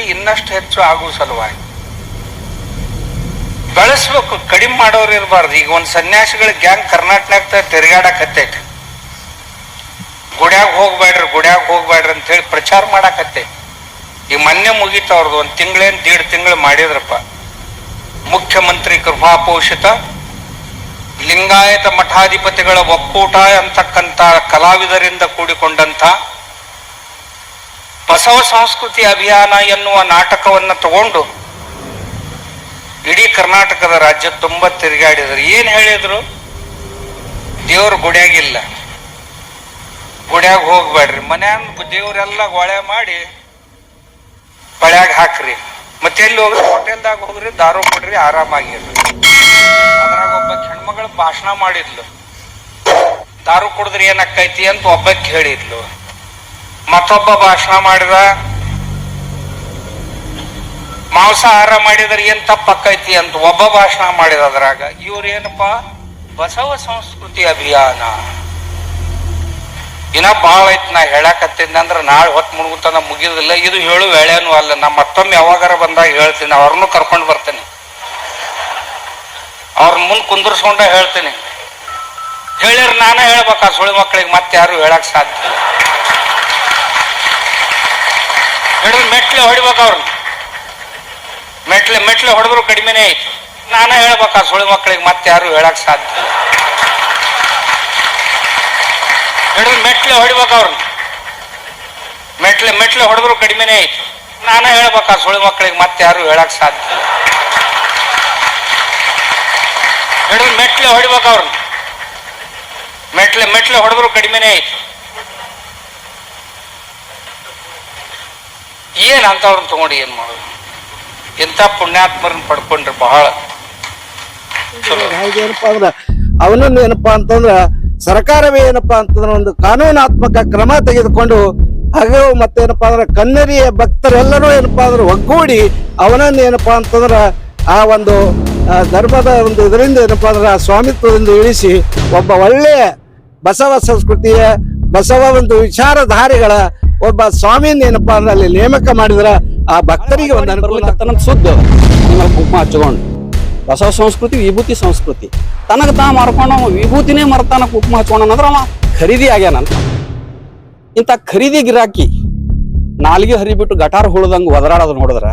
ಸಂಸ್ಕೃತಿ ಇನ್ನಷ್ಟು ಹೆಚ್ಚು ಆಗುವ ಸಲುವಾಗಿ. ಬೆಳೆಸ್ಬೇಕು, ಕಡಿಮೆ ಮಾಡೋರು ಇರಬಾರ್ದು. ಈಗ ಒಂದು ಸನ್ಯಾಸಿಗಳ ಗ್ಯಾಂಗ್ ಕರ್ನಾಟಕ ತಿರುಗಾಡಕತ್ತೈತಿ. ಗುಡ್ಯಾಗ ಹೋಗ್ಬೇಡ್ರಿ ಗುಡ್ಯಾಗ ಹೋಗ್ಬೇಡ್ರಿ ಅಂತ ಹೇಳಿ ಪ್ರಚಾರ ಮಾಡಾಕತ್ತೈತಿ. ಈಗ ಮೊನ್ನೆ ಮುಗೀತು ಅವ್ರದ್ದು ಒಂದು ತಿಂಗಳೇನು ದೇಡ್ ತಿಂಗಳು ಮಾಡಿದ್ರಪ್ಪ. ಮುಖ್ಯಮಂತ್ರಿ ಕೃಪಾಪೋಷಿತ ಲಿಂಗಾಯತ ಮಠಾಧಿಪತಿಗಳ ಒಕ್ಕೂಟ ಅಂತಕ್ಕಂಥ ಕಲಾವಿದರಿಂದ ಕೂಡಿಕೊಂಡಂಥ ಬಸವ ಸಂಸ್ಕೃತಿ ಅಭಿಯಾನ ಎನ್ನುವ ನಾಟಕವನ್ನು ತಗೊಂಡು ಇಡೀ ಕರ್ನಾಟಕದ ರಾಜ್ಯ ತುಂಬ ತಿರುಗಾಡಿದರು. ಏನು ಹೇಳಿದ್ರು? ದೇವ್ರ ಗುಡಿಯಾಗಿಲ್ಲ. ಗುಡಿಯಾಗ ಹೋಗ್ಬೇಡ್ರಿ. ಮನ್ಯಾಗ ದೇವ್ರೆಲ್ಲ ಗೊಳೆ ಮಾಡಿ ಬಳ್ಯಾಗ ಹಾಕ್ರಿ. ಮತ್ತೆ ಎಲ್ಲಿ ಹೋಗ್ರಿ? ಹೋಟೆಲ್ದಾಗ ಹೋಗ್ರಿ, ದಾರು ಕೊಡ್ರಿ, ಆರಾಮಾಗಿರ್ರಿ. ಅದ್ರಾಗ ಒಬ್ಬ ಹೆಣ್ಮಗಳು ಭಾಷಣ ಮಾಡಿದ್ಲು. ದಾರು ಕುಡಿದ್ರೆ ಏನಾಕೈತಿ ಅಂತ ಒಬ್ಬಕ್ಕೆ ಹೇಳಿದ್ಲು. ಮತ್ತೊಬ್ಬ ಭಾಷಣ ಮಾಡಿದ. ಮಾಂಸಾಹಾರ ಮಾಡಿದ್ರೆ ಏನ್ ತಪ್ಪಕ್ಕೈತಿ ಅಂತ ಒಬ್ಬ ಭಾಷಣ ಮಾಡಿದ ಅದ್ರಾಗ. ಇವ್ರ ಏನಪ್ಪ ಬಸವ ಸಂಸ್ಕೃತಿ ಅಭಿಯಾನ. ಇನ್ನ ಬಾಳ ಐತಿ ನಾ ಹೇಳಕತ್ತೀನಿ ಅಂದ್ರ ನಾಳೆ ಹೊತ್ತು ಮುಳುಗುತನ ಮುಗಿದಿಲ್ಲ. ಇದು ಹೇಳು ವೇಳೆನೂ ಅಲ್ಲ. ನಾ ಮತ್ತೊಮ್ಮೆ ಯಾವಾಗಾರ ಬಂದಾಗ ಹೇಳ್ತೀನಿ. ಅವ್ರನ್ನೂ ಕರ್ಕೊಂಡು ಬರ್ತೇನೆ. ಅವ್ರನ್ನ ಮುಂದೆ ಕುಂದರ್ಸ್ಕೊಂಡ ಹೇಳ್ತೀನಿ. ಹೇಳಿರ್ ನಾನೇ ಹೇಳ್ಬೇಕಾ ಸುಳಿ ಮಕ್ಕಳಿಗೆ ಮತ್ತೆ ಯಾರು ಹೇಳಕ್ ಸಾಧ್ಯ ಇಲ್ಲ ಹಿಡಿದು ಮೆಟ್ಲೆ ಹೊಡಿಬೇಕು ಅವ್ರನ್ನ. ಮೆಟ್ಲೆ ಮೆಟ್ಲೆ ಹೊಡೆದ್ರು ಕಡಿಮೆನೇ ಐತಿ ನಾನೇ ಹೇಳ್ಬೇಕು ಆ ಸುಳಿ ಮಕ್ಕಳಿಗೆ ಮತ್ತೆ ಯಾರು ಹೇಳಕ್ ಸಾಧ್ಯ ಹಿಡಿದು ಮೆಟ್ಲೆ ಹೊಡಿಬೇಕು ಅವ್ರನ್ನ. ಮೆಟ್ಲೆ ಮೆಟ್ಲೆ ಹೊಡೆದ್ರು ಕಡಿಮೆನೇ ಐತಿ ನಾನೇ ಹೇಳ್ಬೇಕು ಆ ಸುಳಿ ಮಕ್ಕಳಿಗೆ ಮತ್ತೆ ಯಾರು ಹೇಳಕ್ ಸಾಧ್ಯ ಹಿಡಿದು ಮೆಟ್ಲೆ ಹೊಡಿಬೇಕು ಅವ್ರನ್ನ. ಮೆಟ್ಲೆ ಮೆಟ್ಲೆ ಹೊಡೆದ್ರು ಕಡಿಮೆನೇ ಐತಿ ಏನ್ ಅಂತವ್ರನ್ನ ತಗೊಂಡು ಏನ್ ಮಾಡೋದು? ಇಂಥ ಪುಣ್ಯಾತ್ಮರನ್ನ ಪಡ್ಕೊಂಡ್ರೆ ಬಹಳ ಏನಪ್ಪಾ ಅಂದ್ರ ಅವನನ್ನು ಏನಪ್ಪಾ ಅಂತಂದ್ರ ಸರ್ಕಾರವೇ ಏನಪ್ಪಾ ಅಂತಂದ್ರ ಒಂದು ಕಾನೂನಾತ್ಮಕ ಕ್ರಮ ತೆಗೆದುಕೊಂಡು ಹಾಗೆ ಮತ್ತೇನಪ್ಪಾ ಅಂದ್ರೆ ಕನ್ನಡಿಯ ಭಕ್ತರೆಲ್ಲರೂ ಏನಪ್ಪಾ ಅಂದ್ರೆ ಒಗ್ಗೂಡಿ ಅವನನ್ನು ಏನಪ್ಪಾ ಅಂತಂದ್ರ ಆ ಒಂದು ಧರ್ಮದ ಒಂದು ಇದರಿಂದ ಏನಪ್ಪಾ ಅಂದ್ರೆ ಆ ಸ್ವಾಮಿತ್ವದಿಂದ ಇಳಿಸಿ ಒಬ್ಬ ಒಳ್ಳೆಯ ಬಸವ ಸಂಸ್ಕೃತಿಯ ಬಸವ ಒಂದು ವಿಚಾರಧಾರೆಗಳ ಒಬ್ಬ ಸ್ವಾಮಿಯಿಂದ ಏನಪ್ಪಾ ಅಂದ್ರೆ ಅಲ್ಲಿ ನೇಮಕ ಮಾಡಿದ್ರ ಆ ಭಕ್ತರಿಗೆ ಒಂದು ಅನುಕೂಲ ಸುದ್ದು ಸುದ್ದ ಆಮೇಲೆ ಕುಂಕುಮ ಹಚ್ಕೊಂಡು. ಬಸವ ಸಂಸ್ಕೃತಿ ವಿಭೂತಿ ಸಂಸ್ಕೃತಿ. ತನಗ ತಾ ಮಾರ್ಕೊಂಡು ಅವ ವಿಭೂತಿನೇ ಮರ್ತಾನ ಕುಂಕುಮ ಹಚ್ಕೊಂಡ ಅಂದ್ರೆ ಅವ ಖರೀದಿ ಆಗ್ಯಾನಂತ ಇಂಥ ಖರೀದಿ ಗಿರಾಕಿ ನಾಲ್ಗೆ ಹರಿಬಿಟ್ಟು ಗಟಾರ ಹುಳದಂಗ ಒದರಾಡೋದು ನೋಡಿದ್ರ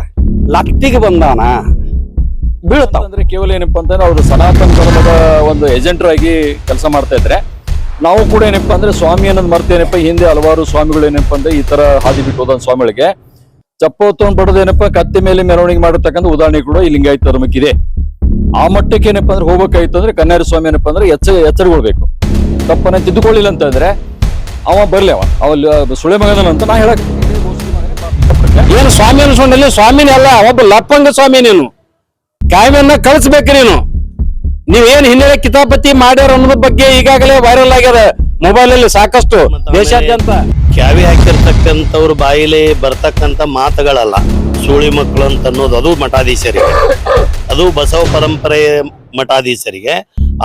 ಲಕ್ತಿಗೆ ಬಂದಾನ ಬೀಳುತ್ತ ಅಂದ್ರೆ ಕೇವಲ ಏನಪ್ಪಾ ಅಂತಂದ್ರೆ ಅವರು ಸನಾತನ ಧರ್ಮದ ಒಂದು ಏಜೆಂಟರಾಗಿ ಕೆಲಸ ಮಾಡ್ತಾ ಇದ್ರೆ ನಾವು ಕೂಡ ಏನಪ್ಪ ಅಂದ್ರೆ ಸ್ವಾಮಿ ಅನ್ನೋದು ಮರ್ತೇನಪ್ಪ ಹಿಂದೆ ಹಲವಾರು ಸ್ವಾಮಿಗಳು ಏನಪ್ಪ ಅಂದ್ರೆ ಈ ತರ ಹಾದಿ ಬಿಟ್ಟು ಹೋದ ಸ್ವಾಮಿಗಳಿಗೆ. ಚಪ್ಪೊತ್ತೊಂದು ಬಡದು ಏನಪ್ಪಾ, ಕತ್ತಿ ಮೇಲೆ ಮೆರವಣಿಗೆ ಮಾಡಿರ್ತಕ್ಕಂಥ ಉದಾಹರಣೆ ಕೂಡ ಈ ಲಿಂಗಾಯತ ಧರ್ಮಕ್ಕಿದೆ. ಆ ಮಟ್ಟಕ್ಕೆ ಏನಪ್ಪ ಅಂದ್ರೆ ಹೋಗ್ಬೇಕಾಯ್ತು ಅಂದ್ರೆ ಕನ್ಯಾರಿ ಸ್ವಾಮಿ ಏನಪ್ಪ ಅಂದ್ರೆ ಎಚ್ಚ ಎಚ್ಚರಗೊಳ್ಬೇಕು ತಪ್ಪನ್ನ ತಿದ್ದುಕೊಳ್ಳಿಲ್ಲ ಅಂತ ಅಂದ್ರೆ ಅವ ಬರ್ಲಿ ಅವ. ಅವ ಸುಳೆ ಮಗನ ಅಂತ ನಾ ಹೇಳಕ್ ಏನು ಸ್ವಾಮಿ ಅನ್ಸ್ಕೊಂಡಲ್ಲಿ ಸ್ವಾಮಿನೇ ಅಲ್ಲ, ಒಬ್ಬ ಲಪ್ಪಂಗ ಸ್ವಾಮಿ ನೀನು. ಕಾಯಮನ್ನ ಕಳಿಸ್ಬೇಕು ನೀನು. ನೀವೇನ್ ಹಿನ್ನೆಲೆ ಕಿತಾಪತಿ ಮಾಡ್ಯಾರ ಅನ್ನೋದ್ರ ಬಗ್ಗೆ ಈಗಾಗಲೇ ವೈರಲ್ ಆಗ್ಯದ. ಮೊಬೈಲ್ ಅಲ್ಲಿ ಸಾಕಷ್ಟು ದೇಶಾದ್ಯಂತ. ಕ್ಯಾವಿ ಹಾಕಿರ್ತಕ್ಕಂಥವ್ರ ಬಾಯಿಲಿ ಬರ್ತಕ್ಕಂಥ ಮಾತುಗಳಲ್ಲ ಸೂಳಿ ಮಕ್ಕಳು ಅಂತ ಅನ್ನೋದು ಅದು ಮಠಾಧೀಶರಿಗೆ. ಅದು ಬಸವ ಪರಂಪರೆ ಮಠಾಧೀಶರಿಗೆ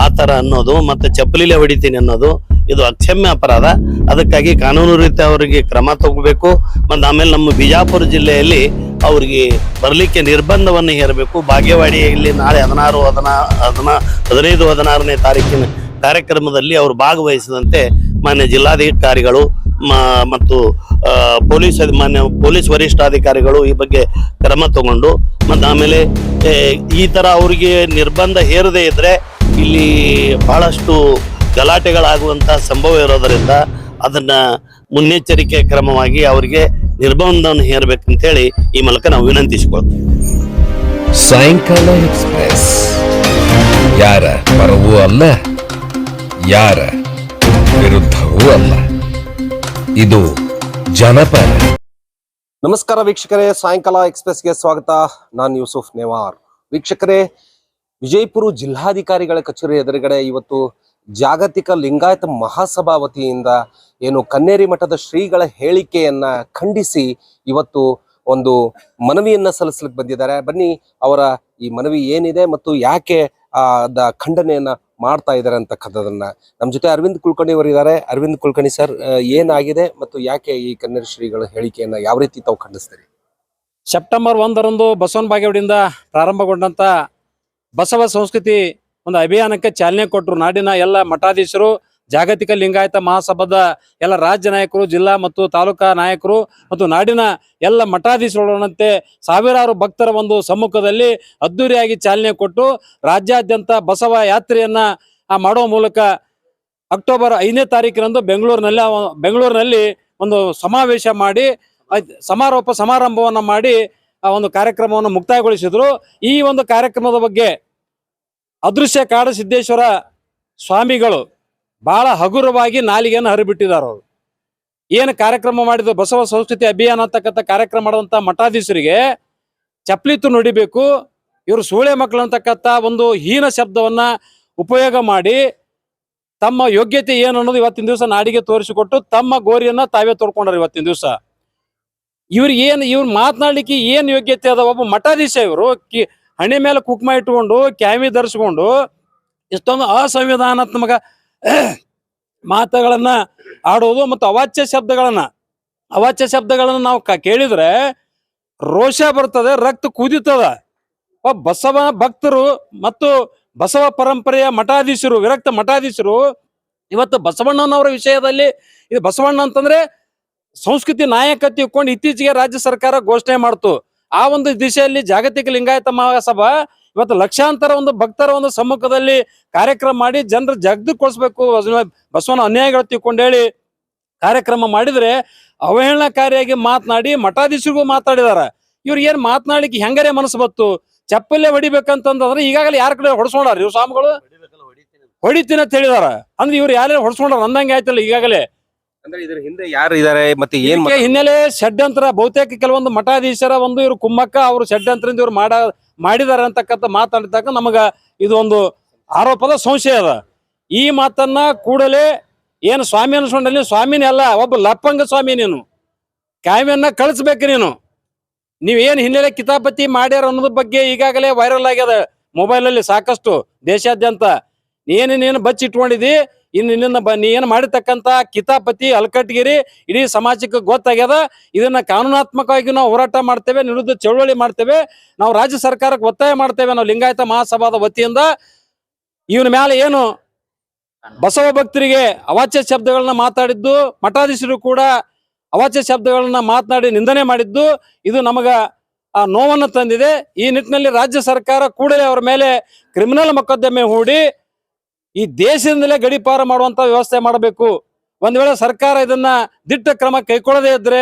ಆ ಥರ ಅನ್ನೋದು ಮತ್ತೆ ಚಪ್ಪಲಿಲೆ ಹೊಡಿತೀನಿ ಅನ್ನೋದು ಇದು ಅಕ್ಷಮ್ಯ ಅಪರಾಧ. ಅದಕ್ಕಾಗಿ ಕಾನೂನು ರೀತಿ ಅವರಿಗೆ ಕ್ರಮ ತಗೋಬೇಕು. ಮತ್ತು ಆಮೇಲೆ ನಮ್ಮ ಬಿಜಾಪುರ ಜಿಲ್ಲೆಯಲ್ಲಿ ಅವರಿಗೆ ಬರಲಿಕ್ಕೆ ನಿರ್ಬಂಧವನ್ನು ಹೇರಬೇಕು. ಭಾಗ್ಯವಾಡಿಯಲ್ಲಿ ನಾಳೆ ಹದಿನಾರು, ಹದಿನಾ ಹದಿನಾ, ಹದಿನೈದು, ಹದಿನಾರನೇ ತಾರೀಕಿನ ಕಾರ್ಯಕ್ರಮದಲ್ಲಿ ಅವರು ಭಾಗವಹಿಸಿದಂತೆ ಮಾನ್ಯ ಜಿಲ್ಲಾಧಿಕಾರಿಗಳು ಮತ್ತು ಪೊಲೀಸ್ ಮಾನ್ಯ ಪೊಲೀಸ್ ವರಿಷ್ಠಾಧಿಕಾರಿಗಳು ಈ ಬಗ್ಗೆ ಕ್ರಮ ತಗೊಂಡು, ಮತ್ತು ಆಮೇಲೆ ಈ ಥರ ಅವರಿಗೆ ನಿರ್ಬಂಧ ಹೇರದೇ ಇದ್ದರೆ ಇಲ್ಲಿ ಬಹಳಷ್ಟು ಗಲಾಟೆಗಳಾಗುವಂಥ ಸಂಭವ ಇರೋದರಿಂದ ಅದನ್ನ ಮುನ್ನೆಚ್ಚರಿಕೆ ಕ್ರಮವಾಗಿ ಅವರಿಗೆ ನಿರ್ಬಂಧವನ್ನು ಹೇರಬೇಕಂತೇಳಿ ಈ ಮೂಲಕ ನಾವು ವಿನಂತಿಸಿಕೊಳ್ತೀವಿ. ಸಾಯಂಕಾಲ ಎಕ್ಸ್ಪ್ರೆಸ್. ಯಾರ ಪರವೂ ಅಲ್ಲ ಯಾರ ವಿರುದ್ಧವೂ ಅಲ್ಲ. ಇದು ಜನಪರ. ನಮಸ್ಕಾರ ವೀಕ್ಷಕರೇ ಸಾಯಂಕಾಲ ಎಕ್ಸ್ಪ್ರೆಸ್ಗೆ ಸ್ವಾಗತ. ನಾನು ಯೂಸುಫ್ ನೆವಾರ್. ವೀಕ್ಷಕರೇ ವಿಜಯಪುರ ಜಿಲ್ಲಾಧಿಕಾರಿಗಳ ಕಚೇರಿ ಎದುರುಗಡೆ ಇವತ್ತು ಜಾಗತಿಕ ಲಿಂಗಾಯತ ಮಹಾಸಭಾ ವತಿಯಿಂದ ಏನು ಕನ್ನೇರಿ ಮಠದ ಶ್ರೀಗಳ ಹೇಳಿಕೆಯನ್ನ ಖಂಡಿಸಿ ಇವತ್ತು ಒಂದು ಮನವಿಯನ್ನ ಸಲ್ಲಿಸ್ಲಿಕ್ಕೆ ಬಂದಿದ್ದಾರೆ. ಬನ್ನಿ, ಅವರ ಈ ಮನವಿ ಏನಿದೆ ಮತ್ತು ಯಾಕೆ ಆ ದ ಖಂಡನೆಯನ್ನ ಮಾಡ್ತಾ ಇದ್ದಾರೆ ಅಂತಕ್ಕಂಥದನ್ನ ನಮ್ಮ ಜೊತೆ ಅರವಿಂದ್ ಕುಲಕರ್ಣಿ ಅವರು ಇದ್ದಾರೆ. ಅರವಿಂದ್ ಕುಲಕರ್ಣಿ ಸರ್ ಏನಾಗಿದೆ ಮತ್ತು ಯಾಕೆ ಈ ಕನ್ನೇರಿ ಶ್ರೀಗಳ ಹೇಳಿಕೆಯನ್ನ ಯಾವ ರೀತಿ ತಾವು ಖಂಡಿಸ್ತೀರಿ? ಸೆಪ್ಟೆಂಬರ್ ಒಂದರಂದು ಬಸವನ ಬಾಗೇವಾಡಿಯಿಂದ ಪ್ರಾರಂಭಗೊಂಡಂತ ಬಸವ ಸಂಸ್ಕೃತಿ ಒಂದು ಅಭಿಯಾನಕ್ಕೆ ಚಾಲನೆ ಕೊಟ್ಟರು. ನಾಡಿನ ಎಲ್ಲ ಮಠಾಧೀಶರು, ಜಾಗತಿಕ ಲಿಂಗಾಯತ ಮಹಾಸಭಾದ ಎಲ್ಲ ರಾಜ್ಯ ನಾಯಕರು, ಜಿಲ್ಲಾ ಮತ್ತು ತಾಲೂಕಾ ನಾಯಕರು ಮತ್ತು ನಾಡಿನ ಎಲ್ಲ ಮಠಾಧೀಶರುಗಳಂತೆ ಸಾವಿರಾರು ಭಕ್ತರ ಒಂದು ಸಮ್ಮುಖದಲ್ಲಿ ಅದ್ದೂರಿಯಾಗಿ ಚಾಲನೆ ಕೊಟ್ಟು ರಾಜ್ಯಾದ್ಯಂತ ಬಸವ ಯಾತ್ರೆಯನ್ನ ಮಾಡುವ ಮೂಲಕ ಅಕ್ಟೋಬರ್ ಐದನೇ ತಾರೀಕಿನಂದು ಬೆಂಗಳೂರಿನಲ್ಲಿ ಬೆಂಗಳೂರಿನಲ್ಲಿ ಒಂದು ಸಮಾವೇಶ ಮಾಡಿ ಸಮಾರೋಪ ಸಮಾರಂಭವನ್ನು ಮಾಡಿ, ಆ, ಒಂದು ಕಾರ್ಯಕ್ರಮವನ್ನು ಮುಕ್ತಾಯಗೊಳಿಸಿದ್ರು. ಈ ಒಂದು ಕಾರ್ಯಕ್ರಮದ ಬಗ್ಗೆ ಅದೃಶ್ಯ ಕಾಡ ಸಿದ್ದೇಶ್ವರ ಸ್ವಾಮಿಗಳು ಬಹಳ ಹಗುರವಾಗಿ ನಾಲಿಗೆಯನ್ನು ಹರಿಬಿಟ್ಟಿದ್ದಾರೆ ಅವರು. ಏನು ಕಾರ್ಯಕ್ರಮ ಮಾಡಿದ ಬಸವ ಸಂಸ್ಕೃತಿ ಅಭಿಯಾನ ಅಂತಕ್ಕಂಥ ಕಾರ್ಯಕ್ರಮ ಮಾಡುವಂಥ ಮಠಾಧೀಶರಿಗೆ ಚಪ್ಲಿತ್ತು ನುಡಿಬೇಕು. ಇವರು ಸೂಳೆ ಮಕ್ಕಳು ಅಂತಕ್ಕಂಥ ಒಂದು ಹೀನ ಶಬ್ದವನ್ನ ಉಪಯೋಗ ಮಾಡಿ ತಮ್ಮ ಯೋಗ್ಯತೆ ಏನು ಅನ್ನೋದು ಇವತ್ತಿನ ದಿವಸ ನಾಡಿಗೆ ತೋರಿಸಿಕೊಟ್ಟು ತಮ್ಮ ಗೋರಿಯನ್ನ ತಾವೇ ತೋಡ್ಕೊಂಡ್ರು ಇವತ್ತಿನ ದಿವಸ. ಇವ್ರಿಗೆ ಏನು, ಇವ್ರು ಮಾತನಾಡಲಿಕ್ಕೆ ಏನು ಯೋಗ್ಯತೆ ಅದ ಒಬ್ಬ ಮಠಾಧೀಶ ಇವರು. ಹಣೆ ಮೇಲೆ ಕುಕ್ಮ ಇಟ್ಕೊಂಡು, ಕ್ಯಾವಿ ಧರಿಸ್ಕೊಂಡು, ಇಷ್ಟೊಂದು ಅಸಂವಿಧಾನಾತ್ಮಕ ಮಾತುಗಳನ್ನ ಆಡೋದು ಮತ್ತು ಅವಾಚ್ಯ ಶಬ್ದಗಳನ್ನ ಅವಾಚ್ಯ ಶಬ್ದಗಳನ್ನ ನಾವು ಕೇಳಿದ್ರೆ ರೋಷ ಬರ್ತದೆ, ರಕ್ತ ಕುದಿತದ. ಬಸವ ಭಕ್ತರು ಮತ್ತು ಬಸವ ಪರಂಪರೆಯ ಮಠಾಧೀಶರು, ವಿರಕ್ತ ಮಠಾಧೀಶರು, ಇವತ್ತು ಬಸವಣ್ಣನವರ ವಿಷಯದಲ್ಲಿ, ಇದು ಬಸವಣ್ಣ ಅಂತಂದ್ರೆ ಸಂಸ್ಕೃತಿ ನಾಯಕತ್ವ ಇಟ್ಕೊಂಡು ಇತ್ತೀಚೆಗೆ ರಾಜ್ಯ ಸರ್ಕಾರ ಘೋಷಣೆ ಮಾಡ್ತು. ಆ ಒಂದು ದಿಶೆಯಲ್ಲಿ ಜಾಗತಿಕ ಲಿಂಗಾಯತ ಮಹಾಸಭಾ ಇವತ್ತು ಲಕ್ಷಾಂತರ ಒಂದು ಭಕ್ತರ ಒಂದು ಸಮ್ಮುಖದಲ್ಲಿ ಕಾರ್ಯಕ್ರಮ ಮಾಡಿ ಜನರು ಜಗದಕ್ಕೊಳಿಸ್ಬೇಕು ಬಸವನ ಅನ್ಯಾಯಗಳು ತಿಳ್ಕೊಂಡೇಳಿ ಕಾರ್ಯಕ್ರಮ ಮಾಡಿದ್ರೆ ಅವಹೇಳನಕಾರಿಯಾಗಿ ಮಾತನಾಡಿ ಮಠಾಧೀಶರಿಗೂ ಮಾತಾಡಿದಾರ. ಇವ್ರು ಏನ್ ಮಾತನಾಡ್ಲಿಕ್ಕೆ ಹೆಂಗರೆ ಮನಸ್ಸು ಬತ್ತು ಚಪ್ಪಲ್ಲೇ ಹೊಡಿಬೇಕಂತಂದ್ರೆ ಈಗಾಗಲೇ ಯಾರ ಕಡೆ ಹೊಡ್ಸ್ಕೊಂಡಾರ? ಇವ್ರು ಸ್ವಾಮಿಗಳು? ಹೊಡಿತೀನಿ. ಅಂತ ಹೇಳಿದಾರ. ಅಂದ್ರೆ ಇವ್ರು ಯಾರೇ ಹೊಡ್ಸ್ಕೊಂಡಾರ? ಅಂದಂಗೆ ಆಯ್ತಲ್ಲ ಈಗಾಗಲೇ. ಅಂದ್ರೆ ಇದ್ರ ಹಿಂದೆ ಯಾರು ಇದಾರೆ ಮತ್ತೆ ಏನ್ ಇದಕ್ಕೆ ಹಿನ್ನೆಲೆ ಷಡ್ಯಂತ್ರ ಬಹುತೇಕ ಕೆಲವೊಂದು ಮಠಾಧೀಶರ ಒಂದು ಇವರು ಕುಮ್ಮಕ್ಕ ಅವರು ಷಡ್ಯಂತ್ರದಿಂದ ಇವರು ಮಾಡ ಮಾಡಿದಾರೆ ಅಂತಕ್ಕಂಥ ಮಾತಾಡಿದಾಗ ನಮಗ ಇದು ಒಂದು ಆರೋಪದ ಸಂಶಯ ಅದ. ಈ ಮಾತನ್ನ ಕೂಡಲೇ ಏನು ಸ್ವಾಮಿ ಅನ್ಸ್ಕೊಂಡಲ್ಲಿ ಸ್ವಾಮಿನೇ ಅಲ್ಲ ಒಬ್ಬ ಲಪ್ಪಂಗ ಸ್ವಾಮಿ ನೀನು. ಕಾವ್ಯನ್ನ ಕಳಿಸ್ಬೇಕು ನೀನು. ನೀವೇನು ಹಿನ್ನೆಲೆ ಕಿತಾಪತಿ ಮಾಡ್ಯಾರ ಅನ್ನೋದ್ರ ಬಗ್ಗೆ ಈಗಾಗಲೇ ವೈರಲ್ ಆಗ್ಯದ. ಮೊಬೈಲ್ ಅಲ್ಲಿ ಸಾಕಷ್ಟು ದೇಶಾದ್ಯಂತ. ಏನು ನೀನು ಬಚ್ಚಿಟ್ಕೊಂಡಿದಿ ಇನ್ನು ನಿನ್ನ ಬ ನೀ ಏನು ಮಾಡಿರ್ತಕ್ಕಂಥ ಕಿತಾಪತಿ, ಅಲ್ಕಟ್ಗಿರಿ, ಇಡೀ ಸಮಾಜಕ್ಕೆ ಗೊತ್ತಾಗ್ಯದ. ಇದನ್ನ ಕಾನೂನಾತ್ಮಕವಾಗಿ ನಾವು ಹೋರಾಟ ಮಾಡ್ತೇವೆ ನಿರುದ್ಧ ಚಳುವಳಿ ಮಾಡ್ತೇವೆ. ನಾವು ರಾಜ್ಯ ಸರ್ಕಾರಕ್ಕೆ ಒತ್ತಾಯ ಮಾಡ್ತೇವೆ. ನಾವು ಲಿಂಗಾಯತ ಮಹಾಸಭಾದ ವತಿಯಿಂದ ಇವನ ಮೇಲೆ ಏನು ಬಸವ ಭಕ್ತರಿಗೆ ಅವಾಚ್ಯ ಶಬ್ದಗಳನ್ನ ಮಾತಾಡಿದ್ದು, ಮಠಾಧೀಶರು ಕೂಡ ಅವಾಚ್ಯ ಶಬ್ದಗಳನ್ನ ಮಾತನಾಡಿ ನಿಂದನೆ ಮಾಡಿದ್ದು, ಇದು ನಮಗ ಆ ನೋವನ್ನು ತಂದಿದೆ. ಈ ನಿಟ್ಟಿನಲ್ಲಿ ರಾಜ್ಯ ಸರ್ಕಾರ ಕೂಡಲೇ ಅವರ ಮೇಲೆ ಕ್ರಿಮಿನಲ್ ಮೊಕದ್ದಮೆ ಹೂಡಿ ಈ ದೇಶದಿಂದಲೇ ಗಡಿಪಾರ ಮಾಡುವಂತ ವ್ಯವಸ್ಥೆ ಮಾಡಬೇಕು. ಒಂದ್ ವೇಳೆ ಸರ್ಕಾರ ಇದನ್ನ ದಿಟ್ಟ ಕ್ರಮ ಕೈಗೊಳ್ಳದೇ ಇದ್ರೆ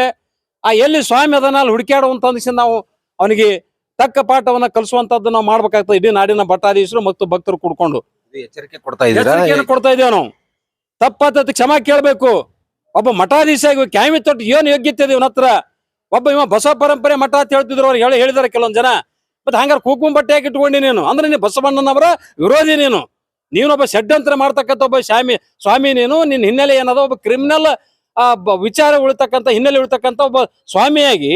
ಆ ಎಲ್ಲಿ ಸ್ವಾಮಿ ಅದನ್ನ ಅಲ್ಲಿ ಹುಡುಕ್ಯಾಡುವಂತ ನಾವು ಅವನಿಗೆ ತಕ್ಕ ಪಾಠವನ್ನ ಕಲಿಸುವಂತದ್ದು ನಾವು ಮಾಡ್ಬೇಕಾಗ್ತದೆ. ಇಡೀ ನಾಡಿನ ಭಟ್ಟಾಧೀಶರು ಮತ್ತು ಭಕ್ತರು ಕೂಡ್ಕೊಂಡು. ಎಚ್ಚರಿಕೆ ಕೊಡ್ತಾ ಎಚ್ಚರಿಕೆಯನ್ನು ಕೊಡ್ತಾ ಇದ್ದೇವೆ ನಾವು. ತಪ್ಪಾತ ಕ್ಷಮಾ ಕೇಳಬೇಕು. ಒಬ್ಬ ಮಠಾಧೀಶ ಆಗಿ ಕ್ಯಾಮಿ ತೊಟ್ಟು ಏನು ಯೋಗ್ಯತೆ ಇದೆ ಇವನ ಹತ್ರ? ಒಬ್ಬ ಇವ ಬಸವ ಪರಂಪರೆ ಮಠ ಅಂತ ಹೇಳ್ತಿದ್ರು ಅವ್ರು ಹೇಳಿ ಹೇಳಿದಾರೆ ಕೆಲವೊಂದ್ ಜನ. ಮತ್ತೆ ಹಂಗಾರೆ ಕೂಕುಂಬಟ್ಟೆ ಬಟ್ಟೆ ಹಾಕಿ ಇಟ್ಕೊಂಡಿ ನೀನು? ಅಂದ್ರೆ ನೀನು ಬಸವಣ್ಣನವರ ವಿರೋಧಿ ನೀನು. ನೀನೊಬ್ಬ ಷಡ್ಯಂತ್ರ ಮಾಡ್ತಕ್ಕಂಥ ಒಬ್ಬ ಸ್ವಾಮಿ ಸ್ವಾಮಿ ನೀನು, ನಿನ್ನ ಹಿನ್ನೆಲೆ ಏನದ ಒಬ್ಬ ಕ್ರಿಮಿನಲ್ ವಿಚಾರ ಉಳಿತಕ್ಕಂಥ, ಹಿನ್ನೆಲೆ ಉಳಿತಕ್ಕಂಥ ಒಬ್ಬ ಸ್ವಾಮಿಯಾಗಿ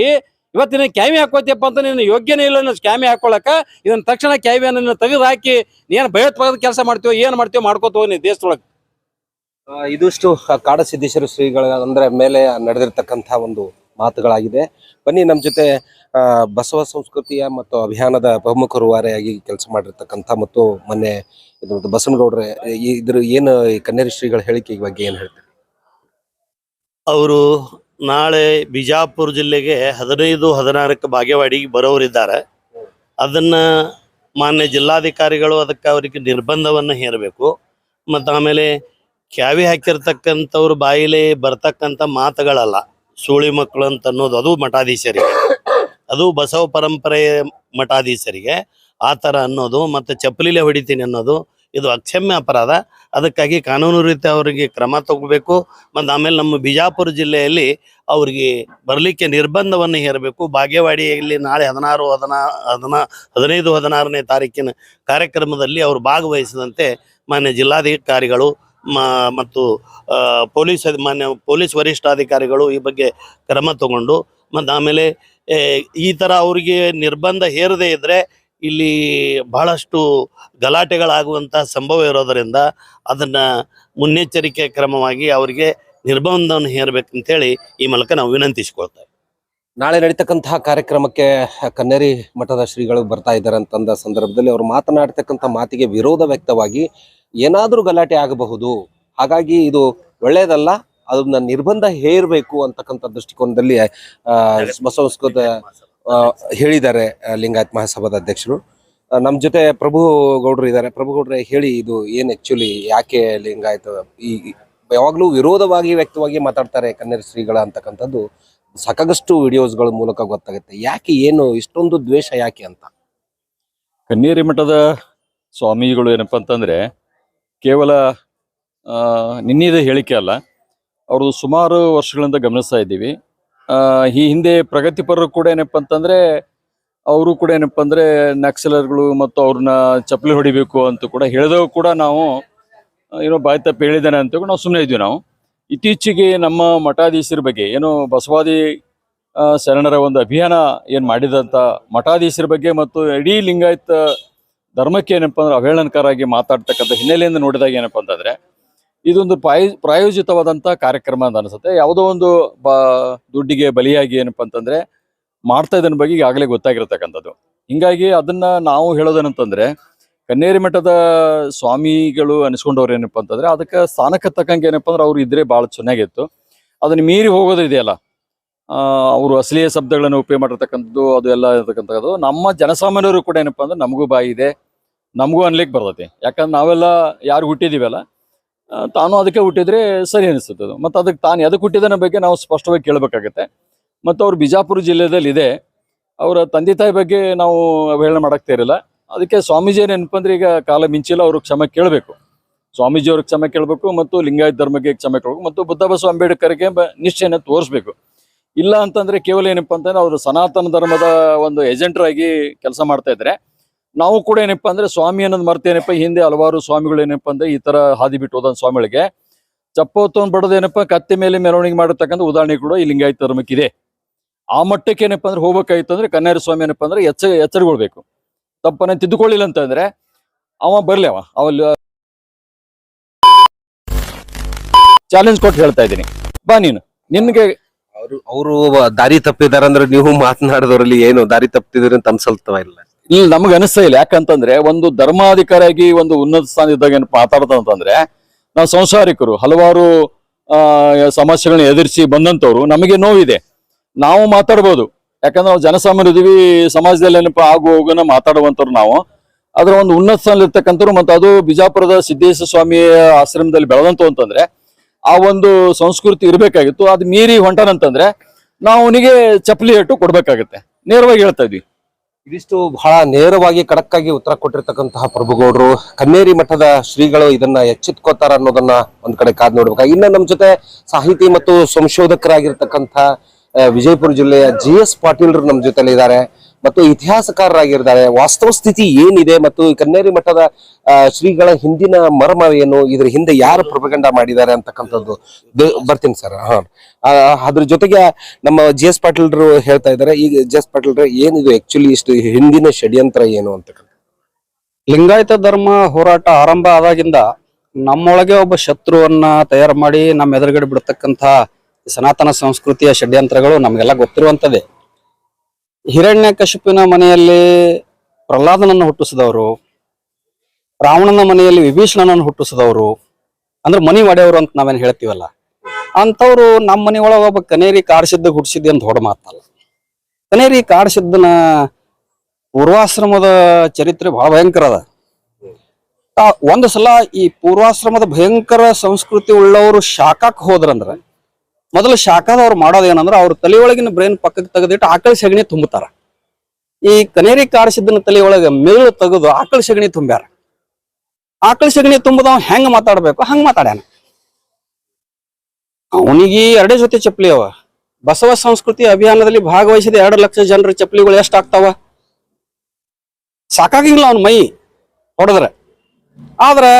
ಇವತ್ತಿನ ಕ್ಯಾಮಿ ಹಾಕೋತಿಯಪ್ಪ ಅಂತ ನೀನು ಯೋಗ್ಯನೇ ಇಲ್ಲ ಕ್ಯಾಮಿ ಹಾಕೊಳಕ, ಇದನ್ನ ತಕ್ಷಣ ಕ್ಯಾಮಿಯನ್ನು ತೆಗೆದು ಹಾಕಿ ನೀನು ಭಯೋತ್ಪಾದಕ ಕೆಲಸ ಮಾಡ್ತೀವೋ ಏನ್ ಮಾಡ್ತೀವೋ ಮಾಡ್ಕೋತೀವೋ ನೀ ದೇಶದೊಳಗೆ. ಇದಿಷ್ಟು ಕಾಡಸಿದ್ದೇಶ್ವರ ಶ್ರೀಗಳ ಅಂದ್ರೆ ಮೇಲೆ ನಡೆದಿರ್ತಕ್ಕಂಥ ಒಂದು ಮಾತುಗಳಾಗಿದೆ. ಬನ್ನಿ ನಮ್ಮ ಜೊತೆ ಬಸವ ಸಂಸ್ಕೃತಿಯ ಮತ್ತು ಅಭಿಯಾನದ ಪ್ರಮುಖ ರೂವಾರಿಯಾಗಿ ಕೆಲಸ ಮಾಡಿರ್ತಕ್ಕಂಥ ಮತ್ತು ಮೊನ್ನೆ ಇದು ಬಸವನಗೌಡ್ರೆ ಇದ್ರ ಏನು ಕನ್ನೇರಿ ಶ್ರೀಗಳ ಹೇಳಿಕೆ ಬಗ್ಗೆ ಏನು ಹೇಳ್ತಾರೆ? ಅವರು ನಾಳೆ ಬಿಜಾಪುರ ಜಿಲ್ಲೆಗೆ ಹದಿನೈದು, ಹದಿನಾರಕ್ಕೆ ಬಾಗೇವಾಡಿಗೆ ಬರೋರಿದ್ದಾರೆ. ಅದನ್ನ ಮಾನ್ಯ ಜಿಲ್ಲಾಧಿಕಾರಿಗಳು ಅದಕ್ಕೆ ಅವರಿಗೆ ನಿರ್ಬಂಧವನ್ನು ಹೇರಬೇಕು. ಮತ್ತು ಆಮೇಲೆ ಕ್ಯಾವಿ ಹಾಕಿರ್ತಕ್ಕಂಥವ್ರ ಬಾಯಿಲೆ ಬರ್ತಕ್ಕಂಥ ಮಾತುಗಳಲ್ಲ. ಸೂಳಿ ಮಕ್ಕಳು ಅಂತ ಅನ್ನೋದು ಅದು ಮಠಾಧೀಶರಿಗೆ. ಅದು ಬಸವ ಪರಂಪರೆ ಮಠಾಧೀಶರಿಗೆ ಆ ಥರ ಅನ್ನೋದು ಮತ್ತು ಚಪ್ಪಲಿಲೆ ಹೊಡಿತೀನಿ ಅನ್ನೋದು ಇದು ಅಕ್ಷಮ್ಯ ಅಪರಾಧ. ಅದಕ್ಕಾಗಿ ಕಾನೂನು ರೀತಿ ಅವರಿಗೆ ಕ್ರಮ ತಗೋಬೇಕು. ಮತ್ತು ಆಮೇಲೆ ನಮ್ಮ ಬಿಜಾಪುರ ಜಿಲ್ಲೆಯಲ್ಲಿ ಅವರಿಗೆ ಬರಲಿಕ್ಕೆ ನಿರ್ಬಂಧವನ್ನು ಹೇರಬೇಕು. ಬಾಗೇವಾಡಿಯಲ್ಲಿ ನಾಳೆ ಹದಿನಾರು, ಹದಿನಾ ಹದಿನಾ, ಹದಿನೈದು, ಹದಿನಾರನೇ ತಾರೀಕಿನ ಕಾರ್ಯಕ್ರಮದಲ್ಲಿ ಅವರು ಭಾಗವಹಿಸಿದಂತೆ ಮಾನ್ಯ ಜಿಲ್ಲಾಧಿಕಾರಿಗಳು ಮತ್ತು ಪೊಲೀಸ್ ಮಾನ್ಯ ಪೊಲೀಸ್ ವರಿಷ್ಠಾಧಿಕಾರಿಗಳು ಈ ಬಗ್ಗೆ ಕ್ರಮ ತಗೊಂಡು ಮತ್ತು ಆಮೇಲೆ ಈ ಥರ ಅವರಿಗೆ ನಿರ್ಬಂಧ ಹೇರದೇ ಇದ್ದರೆ ಇಲ್ಲಿ ಬಹಳಷ್ಟು ಗಲಾಟೆಗಳಾಗುವಂಥ ಸಂಭವ ಇರೋದರಿಂದ ಅದನ್ನ ಮುನ್ನೆಚ್ಚರಿಕೆ ಕ್ರಮವಾಗಿ ಅವರಿಗೆ ನಿರ್ಬಂಧವನ್ನು ಹೇರಬೇಕಂತೇಳಿ ಈ ಮೂಲಕ ನಾವು ವಿನಂತಿಸಿಕೊಳ್ತೇವೆ. ನಾಳೆ ನಡೀತಕ್ಕಂತಹ ಕಾರ್ಯಕ್ರಮಕ್ಕೆ ಕನ್ನೇರಿ ಮಠದ ಶ್ರೀಗಳು ಬರ್ತಾ ಇದ್ದಾರೆ ಅಂತಂದ ಸಂದರ್ಭದಲ್ಲಿ ಅವರು ಮಾತನಾಡ್ತಕ್ಕಂಥ ಮಾತಿಗೆ ವಿರೋಧ ವ್ಯಕ್ತವಾಗಿ ಏನಾದರೂ ಗಲಾಟೆ ಆಗಬಹುದು. ಹಾಗಾಗಿ ಇದು ಒಳ್ಳೆಯದಲ್ಲ ಅದನ್ನ ನಿರ್ಬಂಧ ಹೇರಬೇಕು ಅಂತಕ್ಕಂಥ ದೃಷ್ಟಿಕೋನದಲ್ಲಿ ಬಸವಸ್ಕೃತ ಹೇಳಿದ್ದಾರೆ ಲಿಂಗಾಯತ್ ಮಹಾಸಭಾದ ಅಧ್ಯಕ್ಷರು. ನಮ್ಮ ಜೊತೆ ಪ್ರಭು ಗೌಡ್ರು ಇದ್ದಾರೆ. ಪ್ರಭು ಗೌಡ್ರೆ ಹೇಳಿ, ಇದು ಏನು ಆ್ಯಕ್ಚುಲಿ ಯಾಕೆ ಲಿಂಗಾಯತ, ಈ ಯಾವಾಗಲೂ ವಿರೋಧವಾಗಿ ವ್ಯಕ್ತವಾಗಿ ಮಾತಾಡ್ತಾರೆ ಕನ್ನಡ ಶ್ರೀಗಳ ಅಂತಕ್ಕಂಥದ್ದು. ಸಾಕಾಗಷ್ಟು ವಿಡಿಯೋಸ್ಗಳ ಮೂಲಕ ಗೊತ್ತಾಗುತ್ತೆ. ಯಾಕೆ ಏನು, ಇಷ್ಟೊಂದು ದ್ವೇಷ ಯಾಕೆ ಅಂತ? ಕನ್ನೇರಿ ಮಠದ ಸ್ವಾಮಿಗಳು ಏನಪ್ಪ ಅಂತಂದ್ರೆ ಕೇವಲ ನಿನ್ನೆದ ಹೇಳಿಕೆ ಅಲ್ಲ. ಅವ್ರದ್ದು ಸುಮಾರು ವರ್ಷಗಳಿಂದ ಗಮನಿಸ್ತಾ ಇದ್ದೀವಿ. ಈ ಹಿಂದೆ ಪ್ರಗತಿಪರರು ಕೂಡ ಏನಪ್ಪ ಅಂತಂದರೆ, ಅವರು ಕೂಡ ಏನಪ್ಪ ಅಂದ್ರೆ ನಕ್ಸಲರ್ಗಳು ಮತ್ತು ಅವ್ರನ್ನ ಚಪ್ಪಲಿ ಹೊಡಿಬೇಕು ಅಂತ ಕೂಡ ಹೇಳಿದವು ಕೂಡ ನಾವು, ಏನೋ ಬಾಯಿ ತಪ್ಪು ಹೇಳಿದ್ದಾನೆ ಅಂತ ನಾವು ಸುಮ್ಮನೆ ಇದ್ವಿ ನಾವು. ಇತ್ತೀಚೆಗೆ ನಮ್ಮ ಮಠಾಧೀಶರ ಬಗ್ಗೆ ಏನು ಬಸವಾದಿ ಶರಣರ ಒಂದು ಅಭಿಯಾನ ಏನು ಮಾಡಿದಂಥ ಮಠಾಧೀಶರ ಬಗ್ಗೆ ಮತ್ತು ಇಡೀ ಲಿಂಗಾಯತ ಧರ್ಮಕ್ಕೆ ಏನಪ್ಪ ಅಂದ್ರೆ ಅವಹೇಳನಕಾರಾಗಿ ಮಾತಾಡ್ತಕ್ಕಂಥ ಹಿನ್ನೆಲೆಯಿಂದ ನೋಡಿದಾಗ ಏನಪ್ಪ ಅಂತಂದ್ರೆ ಇದೊಂದು ಪ್ರಾಯೋ ಪ್ರಾಯೋಜಿತವಾದಂಥ ಕಾರ್ಯಕ್ರಮ ಅಂತ ಅನಿಸುತ್ತೆ. ಯಾವುದೋ ಒಂದು ಬ ದುಡ್ಡಿಗೆ ಬಲಿಯಾಗಿ ಏನಪ್ಪ ಅಂತಂದ್ರೆ ಮಾಡ್ತಾ ಇದನ್ನ ಬಗ್ಗೆ ಈಗಾಗಲೇ ಗೊತ್ತಾಗಿರ್ತಕ್ಕಂಥದ್ದು. ಹಿಂಗಾಗಿ ಅದನ್ನ ನಾವು ಹೇಳೋದೇನಂತಂದ್ರೆ ಕನ್ನೇರಿ ಮಠದ ಸ್ವಾಮಿಗಳು ಅನಿಸ್ಕೊಂಡವ್ರು ಏನಪ್ಪ ಅಂತಂದ್ರೆ ಅದಕ್ಕೆ ಸ್ಥಾನಕ್ಕೆ ತಕ್ಕಂಗೆ ಏನಪ್ಪ ಅಂದ್ರೆ ಅವ್ರು ಇದ್ರೆ ಭಾಳ ಚೆನ್ನಾಗಿತ್ತು. ಅದನ್ನ ಮೀರಿ ಹೋಗೋದು ಇದೆಯಲ್ಲ ಆ, ಅವರು ಅಸಲಿಯ ಶಬ್ದಗಳನ್ನು ಉಪಯೋಗ ಮಾಡಿರ್ತಕ್ಕಂಥದ್ದು ಅದು ಎಲ್ಲ ಇರತಕ್ಕಂಥದ್ದು. ನಮ್ಮ ಜನಸಾಮಾನ್ಯರು ಕೂಡ ಏನಪ್ಪ ಅಂದ್ರೆ ನಮಗೂ ಬಾಯಿ ಇದೆ. ನಮಗೂ ಅನ್ಲಿಕ್ಕೆ ಬರ್ತೈತಿ. ಯಾಕಂದ್ರೆ ನಾವೆಲ್ಲ ಯಾರು ಹುಟ್ಟಿದೀವಲ್ಲ ತಾನು ಅದಕ್ಕೆ ಹುಟ್ಟಿದ್ರೆ ಸರಿ ಅನಿಸ್ತದೆ ಮತ್ತು ಅದಕ್ಕೆ ತಾನು ಎದಕ್ಕೆ ಹುಟ್ಟಿದನ ಬಗ್ಗೆ ನಾವು ಸ್ಪಷ್ಟವಾಗಿ ಕೇಳಬೇಕಾಗತ್ತೆ. ಮತ್ತು ಅವರು ಬಿಜಾಪುರ ಜಿಲ್ಲೆದಲ್ಲಿ ಇದೆ. ಅವರ ತಂದೆ ತಾಯಿ ಬಗ್ಗೆ ನಾವು ಅವಹೇಳನ ಮಾಡಕ್ಕೆ ಇರಲ್ಲ ಅದಕ್ಕೆ ಸ್ವಾಮೀಜಿ ಏನಪ್ಪ ಈಗ ಕಾಲ ಮಿಂಚಿಲ್ಲ ಅವ್ರಿಗೆ ಕ್ಷಮೆ ಕೇಳಬೇಕು. ಸ್ವಾಮೀಜಿ ಅವ್ರಿಗೆ ಕ್ಷಮೆ ಕೇಳಬೇಕು ಮತ್ತು ಲಿಂಗಾಯತ ಧರ್ಮಕ್ಕೆ ಕ್ಷಮೆ ಕೇಳಬೇಕು ಮತ್ತು ಬುದ್ಧ ಬಸವ ಅಂಬೇಡ್ಕರ್ಗೆ ನಿಶ್ಚಯನ ತೋರಿಸ್ಬೇಕು. ಇಲ್ಲ ಅಂತಂದ್ರೆ ಕೇವಲ ಏನಪ್ಪ ಅಂತಂದ್ರೆ ಅವರು ಸನಾತನ ಧರ್ಮದ ಒಂದು ಏಜೆಂಟರಾಗಿ ಕೆಲಸ ಮಾಡ್ತಾ ಇದ್ರೆ ನಾವು ಕೂಡ ಏನಪ್ಪ ಅಂದ್ರೆ ಸ್ವಾಮಿ ಅನ್ನೋದು ಮರ್ತೇನಪ್ಪ ಹಿಂದೆ ಹಲವಾರು ಸ್ವಾಮಿಗಳು ಏನಪ್ಪ ಅಂದ್ರೆ ಈ ತರ ಹಾದಿ ಬಿಟ್ಟು ಹೋದ ಸ್ವಾಮಿಗಳಿಗೆ. ಚಪ್ಪೊತ್ತೊಂದು ಬಡದು ಏನಪ್ಪ, ಕತ್ತೆ ಮೇಲೆ ಮೆರವಣಿಗೆ ಮಾಡಿರ್ತಕ್ಕಂಥ ಉದಾಹರಣೆ ಕೂಡ ಈ ಲಿಂಗಾಯತ ಧರ್ಮಕ್ಕಿದೆ. ಆ ಮಟ್ಟಕ್ಕೆ ಏನಪ್ಪ ಅಂದ್ರೆ ಹೋಗ್ಬೇಕಾಯ್ತು ಅಂದ್ರೆ ಕನ್ಯಾರ ಸ್ವಾಮಿ ಏನಪ್ಪ ಅಂದ್ರೆ ಎಚ್ಚ, ಎಚ್ಚರಗೊಳ್ಬೇಕು. ತಪ್ಪನ್ನ ತಿದ್ದುಕೊಳ್ಳಿಲ್ಲ ಅಂತಂದ್ರೆ ಅವ ಬರ್ಲಿ ಅವ ಅವಲ್ಲಿ ಚಾಲೆಂಜ್ ಕೊಟ್ಟು ಹೇಳ್ತಾ ಇದ್ದೀನಿ. ಬಾ ನೀನು, ನಿನ್ಗೆ ಅವರು ಅವರು ದಾರಿ ತಪ್ಪಿದಾರೆ ಅಂದ್ರೆ ನೀವು ಮಾತನಾಡಿದವರಲ್ಲಿ ಏನು ದಾರಿ ತಪ್ಪಿದ್ರಿ ಅಂತ ಅನ್ಸಲ್ತವ ಇಲ್ಲ. ಇಲ್ಲಿ ನಮ್ಗೆ ಅನಿಸ್ತಾ ಇಲ್ಲ. ಯಾಕಂತಂದ್ರೆ ಒಂದು ಧರ್ಮಾಧಿಕಾರಿಯಾಗಿ ಒಂದು ಉನ್ನತ ಸ್ಥಾನ ಇದ್ದಾಗ ಏನು ಮಾತಾಡ್ತಂತಂದ್ರೆ ನಾವು ಸಂಸಾರಿಕರು, ಹಲವಾರು ಸಮಸ್ಯೆಗಳನ್ನ ಎದುರಿಸಿ ಬಂದಂತವ್ರು ನಮಗೆ ನೋವಿದೆ. ನಾವು ಮಾತಾಡ್ಬೋದು. ಯಾಕಂದ್ರೆ ನಾವು ಜನಸಾಮಾನ್ಯ ಇದೀವಿ, ಸಮಾಜದಲ್ಲಿ ಏನಪ್ಪ ಆಗು ಹೋಗುನ ಮಾತಾಡುವಂಥವ್ರು ನಾವು. ಅದರ ಒಂದು ಉನ್ನತ ಸ್ಥಾನದಲ್ಲಿ ಇರ್ತಕ್ಕಂಥವ್ರು ಮತ್ತು ಅದು ಬಿಜಾಪುರದ ಸಿದ್ದೇಶ್ವರ ಸ್ವಾಮಿ ಆಶ್ರಮದಲ್ಲಿ ಬೆಳೆದಂತು ಅಂತಂದ್ರೆ, ಆ ಒಂದು ಸಂಸ್ಕೃತಿ ಇರಬೇಕಾಗಿತ್ತು. ಅದು ಮೀರಿ ಹೊಂಟನಂತಂದ್ರೆ, ನಾವು ಅವನಿಗೆ ಚಪ್ಪಲಿ ಏಟು ಕೊಡ್ಬೇಕಾಗತ್ತೆ. ನೇರವಾಗಿ ಹೇಳ್ತಾ ಇದ್ವಿ. ಇದಿಷ್ಟು ಬಹಳ ನೇರವಾಗಿ ಖಡಕ್ಕಾಗಿ ಉತ್ತರ ಕೊಟ್ಟಿರ್ತಕ್ಕಂತಹ ಪ್ರಭುಗೌಡರು, ಕನ್ನೇರಿ ಮಠದ ಶ್ರೀಗಳು ಇದನ್ನ ಎಚ್ಚೆತ್ಕೋತಾರ ಅನ್ನೋದನ್ನ ಒಂದ್ ಕಡೆ ಕಾದ್ ನೋಡ್ಬೇಕು. ಇನ್ನ ನಮ್ ಜೊತೆ ಸಾಹಿತಿ ಮತ್ತು ಸಂಶೋಧಕರಾಗಿರ್ತಕ್ಕಂಥ ವಿಜಯಪುರ ಜಿಲ್ಲೆಯ ಜಿ ಎಸ್ ಪಾಟೀಲ್ರು ನಮ್ ಜೊತೆಲಿ ಇದ್ದಾರೆ ಮತ್ತು ಇತಿಹಾಸಕಾರರಾಗಿದ್ದಾರೆ ವಾಸ್ತವ ಸ್ಥಿತಿ ಏನಿದೆ ಮತ್ತು ಕನ್ನೇರಿ ಮಠದ ಶ್ರೀಗಳ ಹಿಂದಿನ ಮರ್ಮ ಏನು ಇದ್ರ ಹಿಂದೆ ಯಾರು ಪ್ರಪಗಂಡ ಮಾಡಿದ್ದಾರೆ ಅಂತಕ್ಕಂಥದ್ದು ಬರ್ತೀನಿ ಸರ್. ಹಾ. ಅದ್ರ ಜೊತೆಗೆ ನಮ್ಮ ಜಿ ಎಸ್ ಪಾಟೀಲ್ರು ಹೇಳ್ತಾ ಇದ್ದಾರೆ. ಈಗ ಜಿ ಎಸ್ ಪಾಟೀಲ್ರು, ಏನಿದು ಆಕ್ಚುಲಿ ಇಷ್ಟು ಹಿಂದಿನ ಷಡ್ಯಂತ್ರ ಏನು ಅಂತಕ್ಕಂಥ ಲಿಂಗಾಯತ ಧರ್ಮ ಹೋರಾಟ ಆರಂಭ ಆದಾಗಿಂದ ನಮ್ಮೊಳಗೆ ಒಬ್ಬ ಶತ್ರುವನ್ನ ತಯಾರು ಮಾಡಿ ನಮ್ಮ ಎದುರುಗಡೆ ಬಿಡತಕ್ಕಂಥ ಸನಾತನ ಸಂಸ್ಕೃತಿಯ ಷಡ್ಯಂತ್ರಗಳು ನಮಗೆಲ್ಲ ಗೊತ್ತಿರುವಂತದ್ದೇ ಹಿರಣ್ಯ ಕಶಿಪಿನ ಮನೆಯಲ್ಲಿ ಪ್ರಹ್ಲಾದನನ್ನು ಹುಟ್ಟಿಸಿದವರು, ರಾವಣನ ಮನೆಯಲ್ಲಿ ವಿಭೀಷಣನನ್ನು ಹುಟ್ಟಿಸಿದವರು, ಅಂದ್ರೆ ಮನಿ ಒಡೆಯವರು ಅಂತ ನಾವೇನು ಹೇಳ್ತೀವಲ್ಲ, ಅಂಥವ್ರು ನಮ್ಮ ಮನೆ ಒಳಗೆ ಒಬ್ಬ ಕನೇರಿ ಕಾಡ್ಸಿದ್ದ ಹುಟ್ಟಿಸಿದ್ದೆ ಅಂತ ಹೊಡ ಮಾತಲ್ಲ. ಕನೇರಿ ಕಾಡ್ಸಿದ್ದನ ಪೂರ್ವಾಶ್ರಮದ ಚರಿತ್ರೆ ಬಹಳ ಭಯಂಕರ ಅದ. ಒಂದು ಸಲ ಈ ಪೂರ್ವಾಶ್ರಮದ ಭಯಂಕರ ಸಂಸ್ಕೃತಿ ಉಳ್ಳವರು ಶಾಖಕ್ಕೆ ಹೋದ್ರಂದ್ರ ಮೊದಲು ಶಾಖದವ್ರು ಮಾಡೋದು ಏನಂದ್ರೆ ಅವ್ರ ತಲೆಯೊಳಗಿನ ಬ್ರೈನ್ ಪಕ್ಕಕ್ಕೆ ತೆಗೆದಿಟ್ಟು ಆಕಳ ಸಗಣಿ ತುಂಬುತ್ತಾರ. ಈ ಕನೇರಿ ಕಾಡಿಸಿದ್ದನ ತಲೆಯೊಳಗೆ ಮೆದುಳು ತೆಗೆದು ಆಕಳ ಸಗಣಿ ತುಂಬ್ಯಾರ. ಆಕಳ ಸಗಣಿ ತುಂಬದವ್ ಹೆಂಗ್ ಮಾತಾಡ್ಬೇಕು? ಹಂಗ್ ಮಾತಾಡ್ಯಾನ. ಅವನಿಗೆ ಎರಡೇ ಜೊತೆ ಚಪ್ಪಲಿ ಅವ. ಬಸವ ಸಂಸ್ಕೃತಿ ಅಭಿಯಾನದಲ್ಲಿ ಭಾಗವಹಿಸಿದ ಎರಡು ಲಕ್ಷ ಜನರ ಚಪ್ಪಲಿಗಳು ಎಷ್ಟಾಗ್ತಾವ ಸಾಕಾಗಿಲ್ಲ ಅವನ ಮೈ ಹೊಡೆದ್ರೆ. ಆದ್ರೆ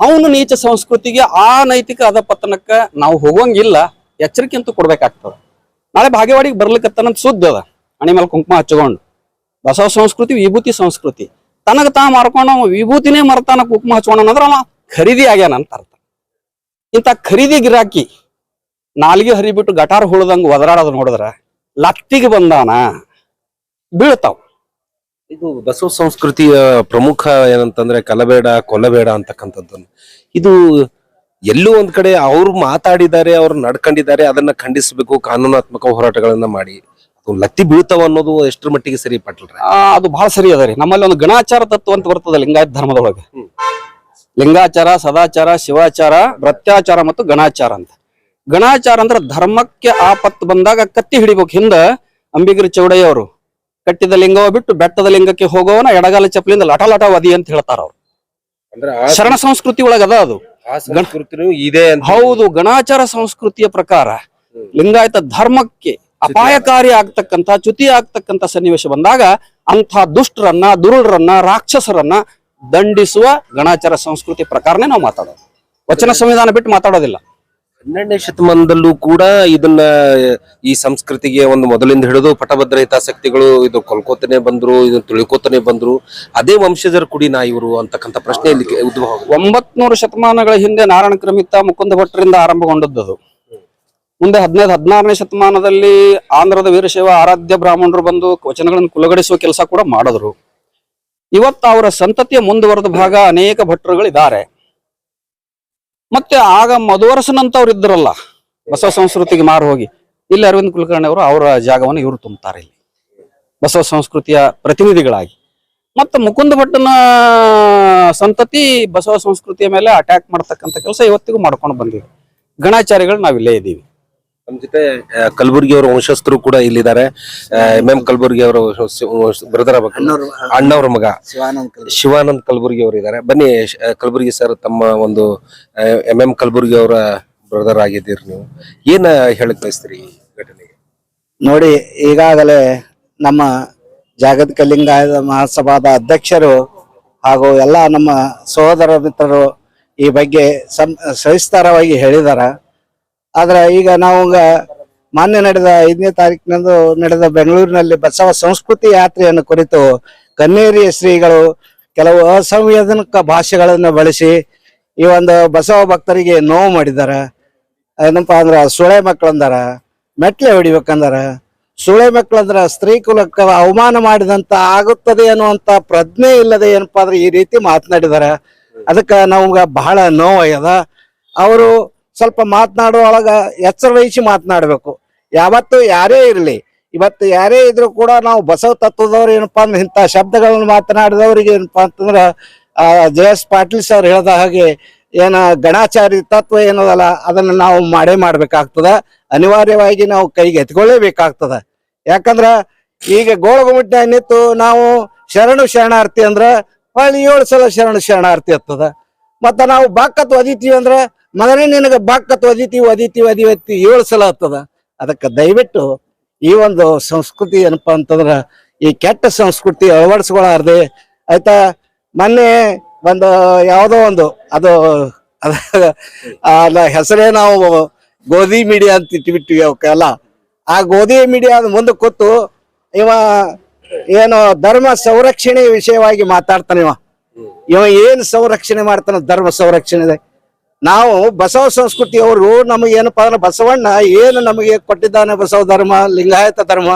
ಅವನು ನೀಚ ಸಂಸ್ಕೃತಿಗೆ ಆ ನೈತಿಕ ಅಧಪತನಕ್ಕ ನಾವು ಹೋಗಂಗಿಲ್ಲ. ಎಚ್ಚರಿಕೆ ಅಂತೂ ಕೊಡ್ಬೇಕಾಗ್ತದೆ. ನಾಳೆ ಭಾಗ್ಯವಾಡಿಗೆ ಬರ್ಲಿಕ್ಕತ್ತನಂತ ಸುದ್ದಿ ಅದ. ಹಣಿ ಮೇಲೆ ಕುಂಕುಮ ಹಚ್ಕೊಂಡು ಬಸವ ಸಂಸ್ಕೃತಿ, ವಿಭೂತಿ ಸಂಸ್ಕೃತಿ. ತನಗ ತಾ ಮಾರ್ಕೊಂಡು ವಿಭೂತಿನೇ ಮರ್ತಾನ ಕುಂಕುಮ ಹಚ್ಕೊಂಡ ಅಂದ್ರೆ ಅವ ಖರೀದಿ ಆಗ್ಯಾನ ಅಂತ ಅರ್ಥ. ಇಂಥ ಖರೀದಿ ಗಿರಾಕಿ ನಾಲ್ಗೆ ಹರಿಬಿಟ್ಟು ಗಟಾರ ಹುಳದಂಗ ಒದರಾಡೋದು ನೋಡಿದ್ರ ಲತ್ತಿಗೆ ಬಂದಾನ, ಬೀಳ್ತಾವ. ಇದು ಬಸವ ಸಂಸ್ಕೃತಿಯ ಪ್ರಮುಖ ಏನಂತಂದ್ರೆ ಕಲಬೇಡ, ಕೊಲ್ಲಬೇಡ ಅಂತಕ್ಕಂಥದ್ದನ್ನು. ಇದು ಎಲ್ಲೋ ಒಂದ್ ಕಡೆ ಅವ್ರು ಮಾತಾಡಿದ್ದಾರೆ ಅವ್ರು ನಡ್ಕೊಂಡಿದ್ದಾರೆ ಅದನ್ನ ಖಂಡಿಸಬೇಕು ಕಾನೂನಾತ್ಮಕ ಹೋರಾಟಗಳನ್ನ ಮಾಡಿ. ಲತ್ತಿ ಬೀಳ್ತಾವ ಅನ್ನೋದು ಎಷ್ಟರ ಮಟ್ಟಿಗೆ ಸರಿ ಪಟ್ಲ್ರಿ? ಆ, ಅದು ಬಹಳ ಸರಿ ಅದ ರೀ. ನಮ್ಮಲ್ಲಿ ಒಂದು ಗಣಾಚಾರ ತತ್ವ ಅಂತ ಬರ್ತದ ಲಿಂಗಾಯತ ಧರ್ಮದೊಳಗೆ. ಲಿಂಗಾಚಾರ ಸದಾಚಾರ ಶಿವಾಚಾರ ಪ್ರತ್ಯಾಚಾರ ಮತ್ತು ಗಣಾಚಾರ ಅಂತ. ಗಣಾಚಾರ ಅಂದ್ರೆ ಧರ್ಮಕ್ಕೆ ಆಪತ್ತು ಬಂದಾಗ ಕತ್ತಿ ಹಿಡಿಬೇಕು. ಹಿಂದ ಚೌಡಯ್ಯ ಚೌಡಯ್ಯವರು ಕಟ್ಟಿದ ಲಿಂಗವ ಬಿಟ್ಟು ಬೆಟ್ಟದ ಲಿಂಗಕ್ಕೆ ಹೋಗೋವನ ಎಡಗಾಲ ಚಪ್ಪಲಿಂದ ಲಟ ಲಟ ವದಿ ಅಂತ ಹೇಳ್ತಾರ ಅವ್ರು. ಅಂದ್ರೆ ಶರಣ ಸಂಸ್ಕೃತಿ ಒಳಗದ ಅದ. ಇದೆ ಅಂತ ಹೌದು ಗಣಾಚಾರ ಸಂಸ್ಕೃತಿಯ ಪ್ರಕಾರ ಲಿಂಗಾಯತ ಧರ್ಮಕ್ಕೆ ಅಪಾಯಕಾರಿ ಆಗ್ತಕ್ಕಂತ ಚ್ಯುತಿ ಆಗ್ತಕ್ಕಂತ ಸನ್ನಿವೇಶ ಬಂದಾಗ ಅಂಥ ದುಷ್ಟರನ್ನ ದುರುಳರನ್ನ ರಾಕ್ಷಸರನ್ನ ದಂಡಿಸುವ ಗಣಾಚಾರ ಸಂಸ್ಕೃತಿ ಪ್ರಕಾರನೇ ನಾವು ಮಾತಾಡೋದು. ವಚನ ಸಂವಿಧಾನ ಬಿಟ್ಟು ಮಾತಾಡೋದಿಲ್ಲ. ಹನ್ನೆರಡನೇ ಶತಮಾನದಲ್ಲೂ ಕೂಡ ಇದನ್ನ, ಈ ಸಂಸ್ಕೃತಿಗೆ ಒಂದು ಮೊದಲಿಂದ ಹಿಡಿದು ಪಟಭದ್ರ ಹಿತಾಸಕ್ತಿಗಳು ಇದು ಕೊಲ್ಕೋತಾನೆ ಬಂದ್ರು, ಇದು ತಿಳ್ಕೊತಾನೆ ಬಂದ್ರು, ಅದೇ ವಂಶಜರ ಕುಡಿನಾ ಇವರು ಅಂತಕ್ಕಂಥ ಪ್ರಶ್ನೆ ಇಲ್ಲಿ ಉದ್ಭವ. ಒಂಬತ್ನೂರು ಶತಮಾನಗಳ ಹಿಂದೆ ನಾರಾಯಣ ಕ್ರಮಿತ ಮುಕುಂದ ಭಟ್ರಿಂದ ಆರಂಭಗೊಂಡದ್ದು. ಮುಂದೆ ಹದಿನೈದು, ಹದಿನಾರನೇ ಶತಮಾನದಲ್ಲಿ ಆಂಧ್ರದ ವೀರಶೈವ ಆರಾಧ್ಯ ಬ್ರಾಹ್ಮಣರು ಬಂದು ವಚನಗಳನ್ನು ಕುಲಗಡಿಸುವ ಕೆಲಸ ಕೂಡ ಮಾಡಿದ್ರು. ಇವತ್ತು ಅವರ ಸಂತತಿಯ ಮುಂದುವರೆದ ಭಾಗ ಅನೇಕ ಭಟ್ರುಗಳಿದ್ದಾರೆ. ಮತ್ತೆ ಆಗ ಮಧುವರಸನಂತವ್ರು ಇದ್ರಲ್ಲ ಬಸವ ಸಂಸ್ಕೃತಿಗೆ ಮಾರು ಹೋಗಿ. ಇಲ್ಲಿ ಅರವಿಂದ್ ಕುಲಕರ್ಣಿ ಅವರು ಅವರ ಜಾಗವನ್ನು ಇವರು ತುಂಬುತ್ತಾರೆ ಇಲ್ಲಿ. ಬಸವ ಸಂಸ್ಕೃತಿಯ ಪ್ರತಿನಿಧಿಗಳಾಗಿ. ಮತ್ತೆ ಮುಕುಂದ ಭಟ್ಟನ ಸಂತತಿ ಬಸವ ಸಂಸ್ಕೃತಿಯ ಮೇಲೆ ಅಟ್ಯಾಕ್ ಮಾಡ್ತಕ್ಕಂಥ ಕೆಲಸ ಇವತ್ತಿಗೂ ಮಾಡ್ಕೊಂಡು ಬಂದಿದೆ. ಗಣಾಚಾರಿಗಳು ನಾವಿಲ್ಲೇ ಇದ್ದೀವಿ. ನಮ್ ಜೊತೆ ಕಲಬುರ್ಗಿ ಅವರ ವಂಶಸ್ಥರು ಕೂಡ ಇಲ್ಲಿದ್ದಾರೆ. ಎಂ ಎಂ ಕಲಬುರ್ಗಿ ಅವರ ಬ್ರದರ್ ಅಣ್ಣವ್ರ ಮಗ. ಶಿವಾನಂದ್ ಕಲಬುರ್ಗಿ. ಅವರು ಇದ್ದಾರೆ. ಬನ್ನಿ ಕಲಬುರ್ಗಿ ಸರ್ ತಮ್ಮ ಒಂದು ಎಂ ಎಂ ಕಲಬುರ್ಗಿ ಅವರ ಬ್ರದರ್ ಆಗಿದ್ದೀರಿ ನೀವು. ಏನ ಹೇಳಕ್ ಬಯಸ್ತೀರಿ ಘಟನೆಗೆ? ನೋಡಿ ಈಗಾಗಲೇ ನಮ್ಮ ಜಾಗತಿಕ ಲಿಂಗಾಯತ ಮಹಾಸಭಾದ ಅಧ್ಯಕ್ಷರು ಹಾಗೂ ಎಲ್ಲ ನಮ್ಮ ಸಹೋದರ ಮಿತ್ರರು ಈ ಬಗ್ಗೆ ಸಂ ಸವಿಸ್ತಾರವಾಗಿ ಹೇಳಿದಾರ. ಆದ್ರೆ ಈಗ ನಾವು ಮಾನ್ಯ ನಡೆದ ಐದನೇ ತಾರೀಕಿನಂದು ನಡೆದ ಬೆಂಗಳೂರಿನಲ್ಲಿ ಬಸವ ಸಂಸ್ಕೃತಿ ಯಾತ್ರೆಯನ್ನು ಕುರಿತು ಕನ್ನೇರಿಯ ಶ್ರೀಗಳು ಕೆಲವು ಅಸಂವೇದನಕ ಭಾಷೆಗಳನ್ನು ಬಳಸಿ ಈ ಒಂದು ಬಸವ ಭಕ್ತರಿಗೆ ನೋವು ಮಾಡಿದ್ದಾರೆ. ಏನಪ್ಪಾ ಅಂದ್ರೆ ಸುಳೆ ಮಕ್ಕಳಂದಾರ, ಮೆಟ್ಲೆ ಹೊಡಿಬೇಕಂದಾರ, ಸುಳೆ ಮಕ್ಕಳಂದ್ರ ಸ್ತ್ರೀ ಕುಲಕ್ಕೆ ಅವಮಾನ ಮಾಡಿದಂತ ಆಗುತ್ತದೆ ಅನ್ನುವಂತ ಪ್ರಜ್ಞೆ ಇಲ್ಲದೆ ಏನಪ್ಪಾ ಅಂದ್ರೆ ಈ ರೀತಿ ಮಾತನಾಡಿದಾರ ಅದಕ್ಕೆ ನಮ್ಗ ಬಹಳ ನೋವಾಗ್ಯದ ಅವರು ಸ್ವಲ್ಪ ಮಾತನಾಡುವೊಳಗ ಎಚ್ಚರ ವಹಿಸಿ ಮಾತನಾಡಬೇಕು. ಯಾವತ್ತು ಯಾರೇ ಇರಲಿ, ಇವತ್ತು ಯಾರೇ ಇದ್ರು ಕೂಡ ನಾವು ಬಸವ ತತ್ವದವ್ರು ಏನಪ್ಪಾ ಅಂದ್ರೆ ಇಂಥ ಶಬ್ದಗಳನ್ನು ಮಾತನಾಡಿದವ್ರಿಗೆ ಏನಪ್ಪಾ ಅಂತಂದ್ರೆ, ಆ ಜೆ ಎಸ್ ಪಾಟೀಲ್ ಸರ್ ಹೇಳಿದ ಹಾಗೆ ಏನ ಗಣಾಚಾರಿ ತತ್ವ ಏನದಲ್ಲ, ಅದನ್ನ ನಾವು ಮಾಡೇ ಮಾಡ್ಬೇಕಾಗ್ತದ. ಅನಿವಾರ್ಯವಾಗಿ ನಾವು ಕೈಗೆ ಎತ್ಕೊಳ್ಳೇಬೇಕಾಗ್ತದ. ಯಾಕಂದ್ರ ಈಗ ಗೋಳಗುಮಟ್ಟ ನಿಂತು ನಾವು ಶರಣು ಶರಣಾರ್ಥಿ ಅಂದ್ರ ಹೊಳ್ಳಿ ಏಳು ಸಲ ಶರಣು ಶರಣಾರ್ಥಿ ಆಗ್ತದ. ಮತ್ತ ನಾವು ಬಾಕತ್ ಒದಿತೀವಿ ಅಂದ್ರ ಮಗನೇ ನಿನಗೆ ಬಾಕತ್ ಒದಿತೀವಿ ಒದಿತೀವಿ ಒದಿವತ್ತಿ ಏಳು ಸಲ ಆಗ್ತದ. ಅದಕ್ಕೆ ದಯವಿಟ್ಟು ಈ ಒಂದು ಸಂಸ್ಕೃತಿ ಏನಪ್ಪಾ ಅಂತಂದ್ರ, ಈ ಕೆಟ್ಟ ಸಂಸ್ಕೃತಿ ಅಳವಡಿಸ್ಕೊಳಾರ್ದೆ. ಆಯ್ತಾ? ಮೊನ್ನೆ ಒಂದು ಯಾವುದೋ ಒಂದು, ಅದು, ಅದ ಹೆಸರೇ ನಾವು ಗೋಧಿ ಮೀಡಿಯಾ ಅಂತ ಇಟ್ಬಿಟ್ಟಿವಿ ಅವಕ್ಕೆಲ್ಲ ಆ ಗೋಧಿ ಮೀಡಿಯಾದ ಮುಂದೆ ಕೂತು ಇವ ಏನು ಧರ್ಮ ಸಂರಕ್ಷಣೆ ವಿಷಯವಾಗಿ ಮಾತಾಡ್ತಾನೆ ಇವ. ಇವ ಏನ್ ಸಂರಕ್ಷಣೆ ಮಾಡ್ತಾನ? ಧರ್ಮ ಸಂರಕ್ಷಣೆ ನಾವು ಬಸವ ಸಂಸ್ಕೃತಿಯವರು ನಮಗೆ ಏನಪ್ಪ ಅಂದ್ರೆ ಬಸವಣ್ಣ ಏನು ನಮಗೆ ಕೊಟ್ಟಿದ್ದಾನೆ ಬಸವ ಧರ್ಮ, ಲಿಂಗಾಯತ ಧರ್ಮ,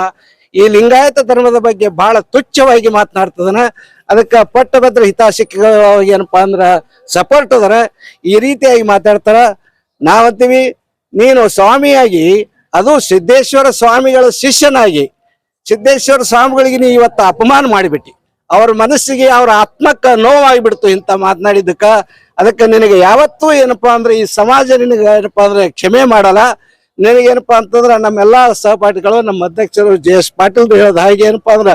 ಈ ಲಿಂಗಾಯತ ಧರ್ಮದ ಬಗ್ಗೆ ಬಹಳ ತುಚ್ಛವಾಗಿ ಮಾತನಾಡ್ತದನ. ಅದಕ್ಕೆ ಪಟ್ಟಭದ್ರ ಹಿತಾಸಕ್ತಿಗಳು ಏನಪ್ಪಾ ಅಂದ್ರ ಸಪೋರ್ಟ್ ಅದರ. ಈ ರೀತಿಯಾಗಿ ಮಾತಾಡ್ತಾರ. ನಾವಂತೀವಿ, ನೀನು ಸ್ವಾಮಿಯಾಗಿ, ಅದು ಸಿದ್ದೇಶ್ವರ ಸ್ವಾಮಿಗಳ ಶಿಷ್ಯನಾಗಿ, ಸಿದ್ದೇಶ್ವರ ಸ್ವಾಮಿಗಳಿಗೆ ನೀ ಇವತ್ತು ಅಪಮಾನ ಮಾಡಿಬಿಟ್ಟಿ. ಅವ್ರ ಮನಸ್ಸಿಗೆ ಅವ್ರ ಆತ್ಮಕ್ಕ ನೋವಾಗಿಬಿಡ್ತು ಇಂಥ ಮಾತನಾಡಿದ್ದಕ್ಕ. ಅದಕ್ಕೆ ನಿನಗೆ ಯಾವತ್ತೂ ಏನಪ್ಪಾ ಅಂದ್ರೆ ಈ ಸಮಾಜ ನಿನಗೆ ಏನಪ್ಪಾ ಅಂದ್ರೆ ಕ್ಷಮೆ ಮಾಡಲ್ಲ. ನಿನಗೇನಪ್ಪಾ ಅಂತಂದ್ರೆ ನಮ್ಮೆಲ್ಲಾ ಸಹಪಾಠಿಗಳು, ನಮ್ಮ ಅಧ್ಯಕ್ಷರು ಜೆ ಎಸ್ ಪಾಟೀಲ್ ಹೇಳೋದು ಹಾಗೆ ಏನಪ್ಪಾ ಅಂದ್ರ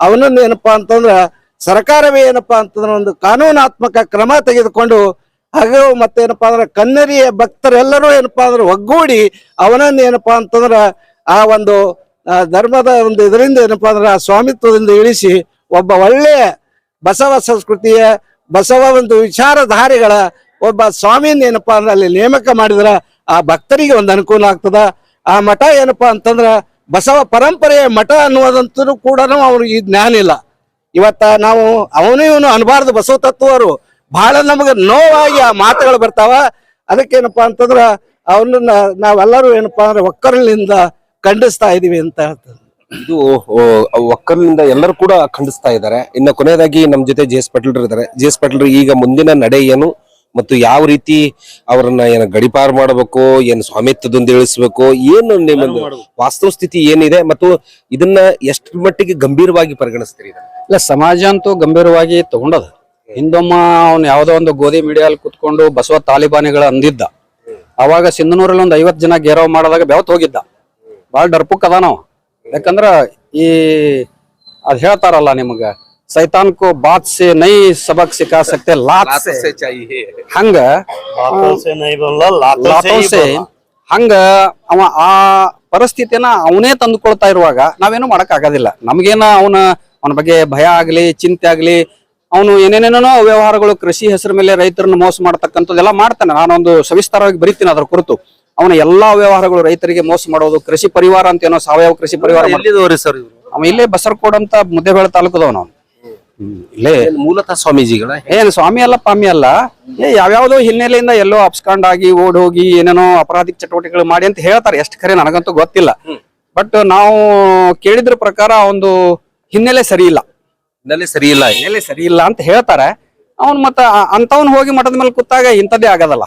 ಅವನನ್ನ ಏನಪ್ಪಾ ಅಂತಂದ್ರ ಸರ್ಕಾರವೇ ಏನಪ್ಪಾ ಅಂತಂದ್ರೆ ಒಂದು ಕಾನೂನಾತ್ಮಕ ಕ್ರಮ ತೆಗೆದುಕೊಂಡು ಹಾಗೂ ಮತ್ತೇನಪ್ಪಾ ಅಂದ್ರೆ ಕನ್ನರಿಯ ಭಕ್ತರೆಲ್ಲರೂ ಏನಪ್ಪಾ ಅಂದ್ರೆ ಒಗ್ಗೂಡಿ ಅವನನ್ನ ಏನಪ್ಪಾ ಅಂತಂದ್ರ ಆ ಒಂದು ಧರ್ಮದ ಒಂದು ಇದರಿಂದ ಏನಪ್ಪಾ ಅಂದ್ರೆ ಆ ಸ್ವಾಮಿತ್ವದಿಂದ ಇಳಿಸಿ ಒಬ್ಬ ಒಳ್ಳೆಯ ಬಸವ ಸಂಸ್ಕೃತಿಯ ಬಸವ ಒಂದು ವಿಚಾರಧಾರಿಗಳ ಒಬ್ಬ ಸ್ವಾಮಿನ ಏನಪ್ಪ ಅಂದ್ರೆ ಅಲ್ಲಿ ನೇಮಕ ಮಾಡಿದ್ರ ಆ ಭಕ್ತರಿಗೆ ಒಂದು ಅನುಕೂಲ ಆಗ್ತದ. ಆ ಮಠ ಏನಪ್ಪ ಅಂತಂದ್ರ ಬಸವ ಪರಂಪರೆಯ ಮಠ ಅನ್ನುವುದಂತೂ ಕೂಡ ಅವ್ರಿಗೆ ಜ್ಞಾನ ಇಲ್ಲ. ಇವತ್ತ ನಾವು ಅವನು ಇವನು ಅನ್ಬಾರ್ದು ಬಸವ ತತ್ವರು ಬಹಳ ನಮಗೆ ನೋವಾಗಿ ಆ ಮಾತುಗಳು ಬರ್ತಾವ. ಅದಕ್ಕೇನಪ್ಪಾ ಅಂತಂದ್ರ ಅವನನ್ನ ನಾವೆಲ್ಲರೂ ಏನಪ್ಪಾ ಅಂದ್ರೆ ಒಕ್ಕರಲಿಂದ ಖಂಡಿಸ್ತಾ ಇದೀವಿ ಅಂತ ಹೇಳ್ತಾರೆ ಇದು ಒಕ್ಕಲಿನಿಂದ ಎಲ್ಲರೂ ಕೂಡ ಖಂಡಿಸ್ತಾ ಇದ್ದಾರೆ. ಇನ್ನು ಕೊನೆಯದಾಗಿ ನಮ್ಮ ಜೊತೆ ಜೆ ಎಸ್ ಪಾಟೀಲ್ ಇದ್ದಾರೆ. ಜೆ ಎಸ್ ಪಾಟೀಲ್ ಈಗ ಮುಂದಿನ ನಡೆ ಏನು? ಮತ್ತು ಯಾವ ರೀತಿ ಅವರನ್ನ ಏನು ಗಡಿಪಾರು ಮಾಡಬೇಕು ಏನು ಸ್ವಾಮಿತ್ವದಿಂದ ಇಳಿಸ್ಬೇಕು ಏನು ನಿಮ್ಮ ವಾಸ್ತವ ಸ್ಥಿತಿ ಏನಿದೆ ಮತ್ತು ಇದನ್ನ ಎಷ್ಟು ಮಟ್ಟಿಗೆ ಗಂಭೀರವಾಗಿ ಪರಿಗಣಿಸ್ತೀರಿ ಇಲ್ಲ ಸಮಾಜ ಅಂತೂ ಗಂಭೀರವಾಗಿ ತಗೊಂಡದ. ಹಿಂದೊಮ್ಮ ಅವ್ನು ಯಾವುದೋ ಒಂದು ಗೋಧಿ ಮೀಡಿಯಲ್ಲಿ ಕುತ್ಕೊಂಡು ಬಸವ ತಾಲಿಬಾನಿಗಳ ಅಂದಿದ್ದ. ಅವಾಗ ಸಿಂಧನೂರಲ್ಲಿ ಒಂದು ಐವತ್ತು ಜನ ಗೇರವ್ ಮಾಡಿದಾಗ ಬೆವತ್ ಹೋಗಿದ್ದ. ಭಾಳ ಡರ್ಪುಕ್ ಅದ ನಾವು ಯಾಕಂದ್ರ ಈ ಅದ್ ಹೇಳ್ತಾರಲ್ಲ ನಿಮಗ ಸೈತಾನ್ಕೋ ಬಾತ್ ಸೆ ನೈ ಸಬಕ್ ಸಿಕ್ಕಾ ಸಕ್ತೆ ಹಂಗ ಹಂಗ ಅವ ಆ ಪರಿಸ್ಥಿತಿನ ಅವನೇ ತಂದುಕೊಳ್ತಾ ಇರುವಾಗ ನಾವೇನು ಮಾಡಕ್ ಆಗೋದಿಲ್ಲ ನಮ್ಗೇನ ಅವನ ಅವನ ಬಗ್ಗೆ ಭಯ ಆಗ್ಲಿ ಚಿಂತೆ ಆಗ್ಲಿ ಅವನು ಏನೇನೇನೋ ವ್ಯವಹಾರಗಳು ಕೃಷಿ ಹೆಸರು ಮೇಲೆ ರೈತರನ್ನು ಮೋಸ ಮಾಡ್ತಕ್ಕಂಥದ್ದೆಲ್ಲ ಮಾಡ್ತಾನೆ. ನಾನೊಂದು ಸವಿಸ್ತಾರವಾಗಿ ಬರೀತೀನಿ ಅದರ ಕುರಿತು. ಅವನ ಎಲ್ಲಾ ವ್ಯವಹಾರಗಳು ರೈತರಿಗೆ ಮೋಸ ಮಾಡೋದು ಕೃಷಿ ಪರಿವಾರ ಅಂತ ಏನೋ ಸಾವಯವ ಕೃಷಿ ಪರಿವಾರ. ಎಲ್ಲಿದವ್ರಿ ಸರ್ ಇವ್ರು? ಅವ ಇಲ್ಲೇ ಬಸರ್ಕೋಡ್ ಅಂತ ಮುದ್ದೇಬೇಳೆ ತಾಲೂಕದವನು ಅವನು. ಇಲ್ಲೇ. ಮೂಲತಃ ಸ್ವಾಮೀಜಿಗಳ? ಏನ್ ಸ್ವಾಮಿ ಅಲ್ಲ ಪಾಮಿ ಅಲ್ಲ. ಏ ಯಾವ್ಯಾವ್ದೋ ಹಿನ್ನೆಲೆಯಿಂದ ಎಲ್ಲೋ ಅಪ್ಸ್ಕಾಂಡ್ ಆಗಿ ಓಡ್ ಹೋಗಿ ಏನೇನೋ ಅಪರಾಧಿಕ ಚಟುವಟಿಕೆಗಳು ಮಾಡಿ ಅಂತ ಹೇಳ್ತಾರೆ. ಎಷ್ಟು ಖರೆ ನನಗಂತೂ ಗೊತ್ತಿಲ್ಲ. ಬಟ್ ನಾವು ಕೇಳಿದ್ರ ಪ್ರಕಾರ ಒಂದು ಹಿನ್ನೆಲೆ ಸರಿ ಇಲ್ಲ. ಹಿನ್ನೆಲೆ ಸರಿ ಇಲ್ಲ. ಹಿನ್ನೆಲೆ ಸರಿ ಇಲ್ಲ ಅಂತ ಹೇಳ್ತಾರೆ. ಅವನ್ ಮತ್ತ ಅಂತವನ್ ಹೋಗಿ ಮಠದ ಮೇಲೆ ಕೂತಾಗ ಇಂಥದ್ದೇ ಆಗದಲ್ಲ.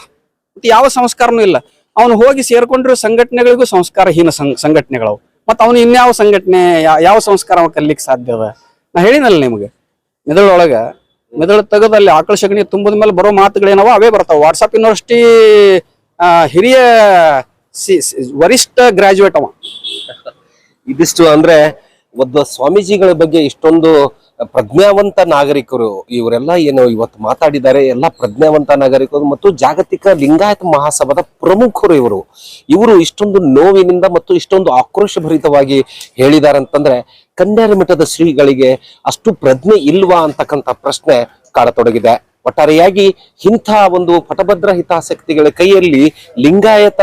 ಮತ್ತೆ ಯಾವ ಸಂಸ್ಕಾರನೂ ಇಲ್ಲ. ಅವನು ಹೋಗಿ ಸೇರ್ಕೊಂಡಿರೋ ಸಂಘಟನೆಗಳಿಗೂ ಸಂಸ್ಕಾರಹೀನ ಸಂ- ಸಂಘಟನೆಗಳು ಮತ್ತ ಅವನು ಇನ್ಯಾವ ಸಂಘಟನೆ ಯಾವ ಸಂಸ್ಕಾರ ಅವ ಕಲಿಕ್ ಸಾಧ್ಯ ಅದ? ನಾ ಹೇಳಿನಲ್ಲ ನಿಮ್ಗೆ. ಮೆದುಳೊಳಗೆ, ಮೆದುಳು ತೆಗೆದಲ್ಲಿ ಆಕಳ ಸಗಣಿ ತುಂಬಿದ ಮೇಲೆ ಬರೋ ಮಾತುಗಳೇನವ? ಅವೇ ಬರ್ತಾವ. ವಾಟ್ಸಪ್ ಯೂನಿವರ್ಸಿಟಿ ಹಿರಿಯ ವರಿಷ್ಠ ಗ್ರಾಜುಯೇಟ್ ಅವ. ಇದಿಷ್ಟು ಅಂದ್ರೆ ಒಬ್ಬ ಸ್ವಾಮೀಜಿಗಳ ಬಗ್ಗೆ ಇಷ್ಟೊಂದು ಪ್ರಜ್ಞಾವಂತ ನಾಗರಿಕರು, ಇವರೆಲ್ಲ ಏನು ಇವತ್ತು ಮಾತಾಡಿದ್ದಾರೆ, ಎಲ್ಲ ಪ್ರಜ್ಞಾವಂತ ನಾಗರಿಕರು ಮತ್ತು ಜಾಗತಿಕ ಲಿಂಗಾಯತ ಮಹಾಸಭಾದ ಪ್ರಮುಖರು ಇವರು. ಇವರು ಇಷ್ಟೊಂದು ನೋವಿನಿಂದ ಮತ್ತು ಇಷ್ಟೊಂದು ಆಕ್ರೋಶ ಭರಿತವಾಗಿ ಹೇಳಿದ್ದಾರೆ ಅಂತಂದ್ರೆ ಕನ್ಯಾರಿ ಮಠದ ಶ್ರೀಗಳಿಗೆ ಅಷ್ಟು ಪ್ರಜ್ಞೆ ಇಲ್ವಾ ಅಂತಕ್ಕಂಥ ಪ್ರಶ್ನೆ ಕಾಡತೊಡಗಿದೆ. ಒಟ್ಟಾರೆಯಾಗಿ ಇಂಥ ಒಂದು ಪಟಭದ್ರ ಹಿತಾಸಕ್ತಿಗಳ ಕೈಯಲ್ಲಿ ಲಿಂಗಾಯತ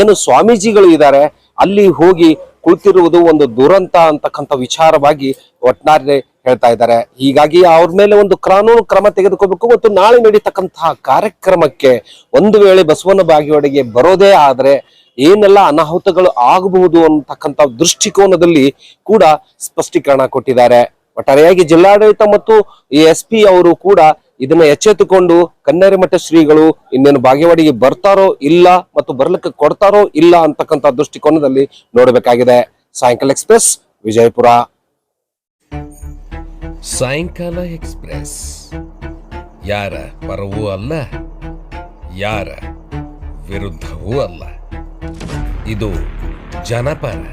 ಏನು ಸ್ವಾಮೀಜಿಗಳು ಇದ್ದಾರೆ, ಅಲ್ಲಿ ಹೋಗಿ ಕುಳಿತಿರುವುದು ಒಂದು ದುರಂತ ಅಂತಕ್ಕಂಥ ವಿಚಾರವಾಗಿ ಒಟ್ಟಾರೆ ಹೇಳ್ತಾ ಇದ್ದಾರೆ. ಹೀಗಾಗಿ ಅವ್ರ ಮೇಲೆ ಒಂದು ಕಾನೂನು ಕ್ರಮ ತೆಗೆದುಕೋಬೇಕು ಮತ್ತು ನಾಳೆ ನಡೀತಕ್ಕಂತಹ ಕಾರ್ಯಕ್ರಮಕ್ಕೆ ಒಂದು ವೇಳೆ ಬಸವನ ಬಾಗಿವಾಡಿಗೆ ಬರೋದೇ ಆದ್ರೆ ಏನೆಲ್ಲ ಅನಾಹುತಗಳು ಆಗಬಹುದು ಅಂತಕ್ಕಂಥ ದೃಷ್ಟಿಕೋನದಲ್ಲಿ ಕೂಡ ಸ್ಪಷ್ಟೀಕರಣ ಕೊಟ್ಟಿದ್ದಾರೆ. ಒಟ್ಟಾರೆಯಾಗಿ ಜಿಲ್ಲಾಡಳಿತ ಮತ್ತು ಎಸ್ ಪಿ ಅವರು ಕೂಡ ಇದನ್ನ ಎಚ್ಚೆತ್ತುಕೊಂಡು ಕನ್ನೇರಿ ಮಠ ಶ್ರೀಗಳು ಇನ್ನೇನು ಬಾಗೇವಾಡಿಗೆ ಬರ್ತಾರೋ ಇಲ್ಲ ಮತ್ತು ಬರ್ಲಿಕ್ಕೆ ಕೊಡ್ತಾರೋ ಇಲ್ಲ ಅಂತಕ್ಕಂಥ ದೃಷ್ಟಿಕೋನದಲ್ಲಿ ನೋಡಬೇಕಾಗಿದೆ. ಸಾಯಂಕಾಲ ಎಕ್ಸ್ಪ್ರೆಸ್, ವಿಜಯಪುರ. ಸಾಯಂಕಾಲ ಎಕ್ಸ್ಪ್ರೆಸ್. ಯಾರ ಪರವೂ ಅಲ್ಲ ಯಾರ ವಿರುದ್ಧವೂ ಅಲ್ಲ. ಇದು ಜನಪರ.